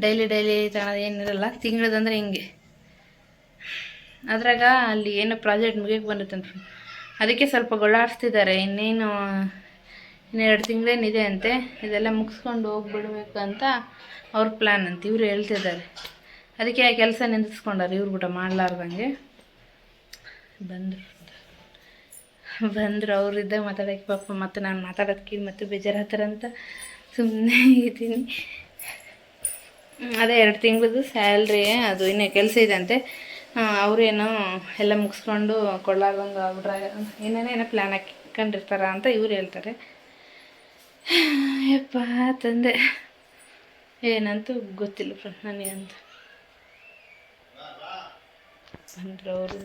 Speaker 1: ಡೈಲಿ ಡೈಲಿ ತಗೊಳೋದು ಏನಿರಲ್ಲ ತಿಂಗಳದಂದ್ರೆ ಹಿಂಗೆ. ಅದ್ರಾಗ ಅಲ್ಲಿ ಏನೋ ಪ್ರಾಜೆಕ್ಟ್ ಮುಗಿಯಕ್ಕೆ ಅಂತ ಅದಕ್ಕೆ ಸ್ವಲ್ಪ ಗೊಳಾಡಿಸ್ತಿದ್ದಾರೆ, ಇನ್ನೇನು ಇನ್ನೆರಡು ತಿಂಗಳೇನಿದೆ ಅಂತೆ. ಇದೆಲ್ಲ ಮುಗಿಸ್ಕೊಂಡು ಹೋಗ್ಬಿಡ್ಬೇಕು ಅಂತ ಅವ್ರ ಪ್ಲ್ಯಾನ್ ಅಂತ ಇವರು ಹೇಳ್ತಿದ್ದಾರೆ. ಅದಕ್ಕೆ ಆ ಕೆಲಸ ನಿಂದಿಸ್ಕೊಂಡಾರೆ ಇವ್ರು ಕೂಡ ಮಾಡಲಾರ್ದಂಗೆ ಬಂದರು. ಬಂದರು ಅವ್ರಿದ್ದ ಮಾತಾಡೋಕ್ಕೆ ಪಾಪ ಮತ್ತು ನಾನು ಮಾತಾಡೋದಕ್ಕೆ ಮತ್ತೆ ಬೇಜಾರಾಗ್ತಾರಂತ ಸುಮ್ಮನೆ ಇದ್ದೀನಿ. ಅದೇ ಎರಡು ತಿಂಗಳದ್ದು ಸ್ಯಾಲ್ರಿ, ಅದು ಇನ್ನೇ ಕೆಲಸ ಇದೆ ಅಂತೆ. ಅವರೇನು ಎಲ್ಲ ಮುಗಿಸ್ಕೊಂಡು ಕೊಡ್ಲಾರ್ದಂಗೆ ಆಗ್ಬಿಟ್ರೆ, ಏನೇನೋ ಏನೋ ಪ್ಲ್ಯಾನ್ ಹಾಕಿಕೊಂಡಿರ್ತಾರ ಅಂತ ಇವ್ರು ಹೇಳ್ತಾರೆ. ಯಪ್ಪ, ತಂದೆ. ಏನಂತೂ ಗೊತ್ತಿಲ್ಲ ಫ್ರೆಂಡ್ ಅಂತ. ಬಂದರು ಅವರು.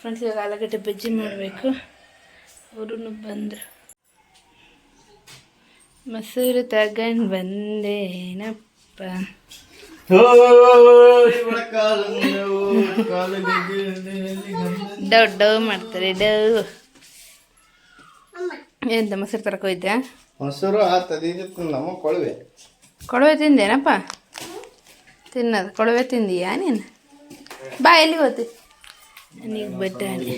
Speaker 1: ಫ್ರೆಂಡ್ಸ್ ಇವಾಗ ಆಲೂಗಡ್ಡೆ ಬಜ್ಜಿ ಮಾಡಬೇಕು. ಅವರು ಬಂದರು. ಮೊಸರು ತಗೊಂಡ್ ಬಂದೇನಪ್ಪ? ಡವ್ ಡವ್ ಮಾಡ್ತಾರೆ ಡವ್ ಎಂತ ಮೊಸರು ತರಕ ಹೋಯ್ತಾ
Speaker 3: ಮೊಸರು ನಮ್ಮ ಕೊಳವೆ.
Speaker 1: ಕೊಳವೆ ತಿಂದೇನಪ್ಪ? ತಿನ್ನೋದು ಕೊಳವೆ ತಿಂದೀಯಾ ನೀನು? ಬಾ ಎಲ್ಲಿ ಹೋಗ್ತಿ ನನಗೆ ಬಡ್ಡಾನೆ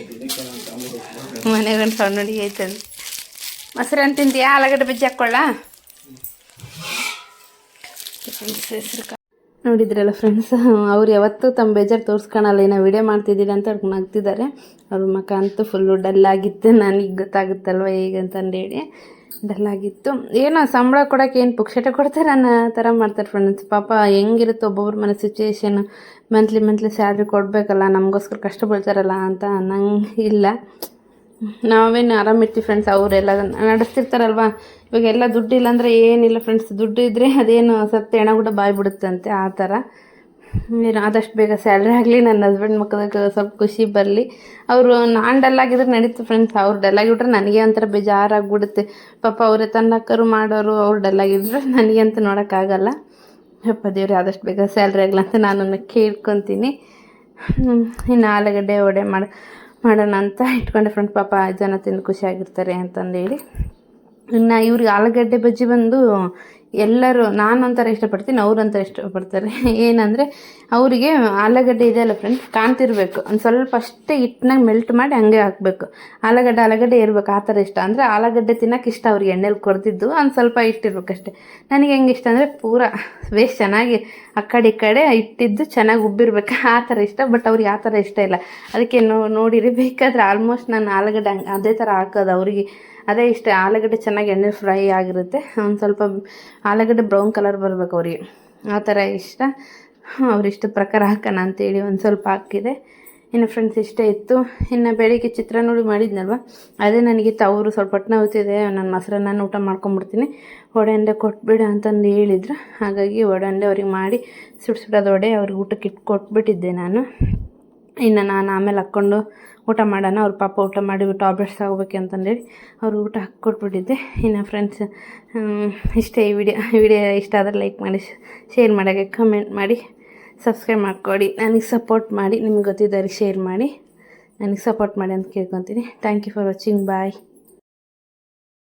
Speaker 1: ಮನೆಗೆ ಒಂದು ಸಣ್ಣ ಹುಡುಗಿ ಐತಂದು ಮೊಸರನ್ನು ತಿಂತೀಯಾ ಆಲೂಗಡ್ಡೆ ಬಜ್ಜಿ ಹಾಕ್ಕೊಳ್ಳ ನೋಡಿದ್ರಲ್ಲ ಫ್ರೆಂಡ್ಸ್, ಅವ್ರು ಯಾವತ್ತೂ ತಮ್ಮ ಬೇಜಾರು ತೋರಿಸ್ಕೊಳಲ್ಲ, ಏನೋ ವಿಡಿಯೋ ಮಾಡ್ತಿದ್ದೀರಿ ಅಂತ ಅವ್ರಿಗೆ ನಗ್ತಿದ್ದಾರೆ. ಅವ್ರ ಮುಖ ಅಂತೂ ಫುಲ್ಲು ಡಲ್ ಆಗಿತ್ತು ನನಗೆ ಗೊತ್ತಾಗುತ್ತಲ್ವ ಈಗ ಅಂತಂದೇಳಿ ಡಲ್ ಆಗಿತ್ತು ಏನೋ ಸಂಬಳ ಕೊಡೋಕೆ ಏನು ಪುಕ್ಷಟ ಕೊಡ್ತಾರೆ ಅನ್ನೋ ಥರ ಮಾಡ್ತಾರೆ ಫ್ರೆಂಡ್ಸ್ ಪಾಪ ಹೆಂಗಿರುತ್ತೆ ಒಬ್ಬೊಬ್ರ ಮನೆ ಸಿಚುವೇಶನ್ ಮಂತ್ಲಿ ಮಂತ್ಲಿ ಸ್ಯಾಲ್ರಿ ಕೊಡಬೇಕಲ್ಲ, ನಮಗೋಸ್ಕರ ಕಷ್ಟ ಬೀಳ್ತಾರಲ್ಲ ಅಂತ ನಂಗೆ ಇಲ್ಲ. ನಾವೇನು ಆರಾಮಿರ್ತೀವಿ ಫ್ರೆಂಡ್ಸ್ ಅವರೆಲ್ಲ ನಡೆಸ್ತಿರ್ತಾರಲ್ವ? ಇವಾಗ ಎಲ್ಲ ದುಡ್ಡು ಇಲ್ಲ ಅಂದರೆ ಏನಿಲ್ಲ ಫ್ರೆಂಡ್ಸ್ ದುಡ್ಡು ಇದ್ದರೆ ಅದೇನು ಸತ್ತೆ ಹೆಣ ಕೂಡ ಬಾಯಿ ಬಿಡುತ್ತಂತೆ ಆ ಥರ ಏನು ಆದಷ್ಟು ಬೇಗ ಸ್ಯಾಲ್ರಿ ಆಗಲಿ, ನನ್ನ ಹಸ್ಬೆಂಡ್ ಮಕ್ಕಳಿಗೆ ಸ್ವಲ್ಪ ಖುಷಿ ಬರಲಿ. ಅವರು ನಾನು ಡಲ್ ಆಗಿದ್ರೆ ನಡೀತು ಫ್ರೆಂಡ್ಸ್ ಅವ್ರು ಡಲ್ ಆಗಿಬಿಟ್ರೆ ನನಗೆ ಒಂಥರ ಬೇಜಾರಾಗ್ಬಿಡುತ್ತೆ. ಪಾಪ ಅವರೇ ತನ್ನಕ್ಕರು ಮಾಡೋರು, ಅವ್ರು ಡಲ್ ಆಗಿದ್ರೆ ನನಗೆ ಅಂತ ನೋಡೋಕ್ಕಾಗಲ್ಲ ಯಪ್ಪ ದೇವ್ರಿ, ಆದಷ್ಟು ಬೇಗ ಸ್ಯಾಲ್ರಿ ಆಗಲ್ಲ ಅಂತ ನಾನು ಕೇಳ್ಕೊತೀನಿ. ಇನ್ನು ಆಲೂಗಡ್ಡೆ ಒಡೆ ಮಾಡಿ, ಮಾಡೋಣ ಅಂತ ಇಟ್ಕೊಂಡೆ ಫ್ರೆಂಡ್ ಪಾಪ ಜನ ತಿಂದು ಖುಷಿಯಾಗಿರ್ತಾರೆ ಅಂತಂದೇಳಿ. ಇನ್ನು ಇವ್ರಿಗೆ ಆಲೂಗಡ್ಡೆ ಬಜ್ಜಿ ಬಂದು ಎಲ್ಲರೂ ನಾನು ಒಂಥರ ಇಷ್ಟಪಡ್ತೀನಿ ಅವ್ರು ಒಂಥರ ಇಷ್ಟಪಡ್ತಾರೆ. ಏನಂದರೆ, ಅವರಿಗೆ ಆಲೂಗಡ್ಡೆ ಇದೆಯಲ್ಲ ಫ್ರೆಂಡ್ ಕಾಣ್ತಿರ್ಬೇಕು. ಒಂದು ಸ್ವಲ್ಪ ಅಷ್ಟೇ ಹಿಟ್ಟನಾಗ ಮೆಲ್ಟ್ ಮಾಡಿ ಹಂಗೆ ಹಾಕಬೇಕು. ಆಲೂಗಡ್ಡೆ ಆಲೂಗಡ್ಡೆ ಇರ್ಬೇಕು, ಆ ಥರ ಇಷ್ಟ. ಅಂದರೆ ಆಲೂಗಡ್ಡೆ ತಿನ್ನೋಕೆ ಇಷ್ಟ ಅವ್ರಿಗೆ ಎಣ್ಣೆಲಿ ಕೊಡ್ತಿದ್ದು, ಒಂದು ಸ್ವಲ್ಪ ಇಟ್ಟಿರ್ಬೇಕಷ್ಟೆ ನನಗೆ ಹೆಂಗೆ ಇಷ್ಟ ಅಂದರೆ ಪೂರ ವೇಸ್ಟ್ ಚೆನ್ನಾಗಿ ಆ ಕಡೆ ಈ ಕಡೆ ಇಟ್ಟಿದ್ದು ಚೆನ್ನಾಗಿ ಉಬ್ಬಿರ್ಬೇಕು. ಆ ಥರ ಇಷ್ಟ ಬಟ್ ಅವ್ರಿಗೆ ಆ ಥರ ಇಷ್ಟ ಇಲ್ಲ. ಅದಕ್ಕೆ ನೋಡಿರಿ, ಬೇಕಾದರೆ ಆಲ್ಮೋಸ್ಟ್ ನಾನು ಆಲೂಗಡ್ಡೆ ಅದೇ ಥರ ಹಾಕೋದು ಅವ್ರಿಗೆ. ಅದೇ ಇಷ್ಟ, ಆಲೂಗಡ್ಡೆ ಚೆನ್ನಾಗಿ ಎಣ್ಣೆ ಫ್ರೈ ಆಗಿರುತ್ತೆ. ಒಂದು ಸ್ವಲ್ಪ ಆಲೂಗಡ್ಡೆ ಬ್ರೌನ್ ಕಲರ್ ಬರಬೇಕು ಅವ್ರಿಗೆ. ಆ ಥರ ಇಷ್ಟ. ಅವರಿಷ್ಟ ಪ್ರಕಾರ ಹಾಕೋಣ ಅಂತೇಳಿ ಒಂದು ಸ್ವಲ್ಪ ಹಾಕಿದೆ. ಇನ್ನು ಫ್ರೆಂಡ್ಸ್ ಇಷ್ಟ ಇತ್ತು. ಇನ್ನು ಬೆಳಿಗ್ಗೆ ಚಿತ್ರಾನ್ನೋಡಿ ಮಾಡಿದ್ನಲ್ವ? ಅದೇ ನನಗೆ ತವರು ಸ್ವಲ್ಪ ಹೊಟ್ಟೆ ನೋವ್ತಿದೆ ನಾನು ಮೊಸರನ್ನ ಊಟ ಮಾಡ್ಕೊಂಬಿಡ್ತೀನಿ. ವಡೆ ಅಂಡೆ ಕೊಟ್ಬಿಡು ಅಂತಂದು ಹೇಳಿದ್ರು. ಹಾಗಾಗಿ ವಡೆ ಅಂಡೆ ಅವ್ರಿಗೆ ಮಾಡಿ ಸುಡ್ ಸುಡೋದು ಒಡೆ ಅವ್ರಿಗೆ ಊಟಕ್ಕೆ ಇಟ್ಟು ಕೊಟ್ಬಿಟ್ಟಿದ್ದೆ ನಾನು. ಇನ್ನು ನಾನು ಆಮೇಲೆ ಹಾಕ್ಕೊಂಡು ಊಟ ಮಾಡೋಣ, ಅವ್ರ ಪಾಪ ಊಟ ಮಾಡಿ ಟಾಬ್ಲೆಟ್ಸ್ ಅಂತಂದೇಳಿ ಅವರು ಊಟ ಹಾಕ್ಕೊಟ್ಬಿಟ್ಟಿದ್ದೆ. ಇನ್ನು ಫ್ರೆಂಡ್ಸ್ ಇಷ್ಟೇ ಈ ವಿಡಿಯೋ ವಿಡಿಯೋ ಇಷ್ಟ ಆದರೆ ಲೈಕ್ ಮಾಡಿ ಶೇರ್ ಮಾಡೋಕ್ಕೆ ಕಮೆಂಟ್ ಮಾಡಿ ಸಬ್ಸ್ಕ್ರೈಬ್ ಮಾಡ್ಕೊಡಿ. ನನಗೆ ಸಪೋರ್ಟ್ ಮಾಡಿ, ನಿಮ್ಗೆ ಗೊತ್ತಿದ್ದವ್ರಿಗೆ ಶೇರ್ ಮಾಡಿ. ನನಗೆ ಸಪೋರ್ಟ್ ಮಾಡಿ ಅಂತ ಕೇಳ್ಕೊತೀನಿ. Thank you for watching bye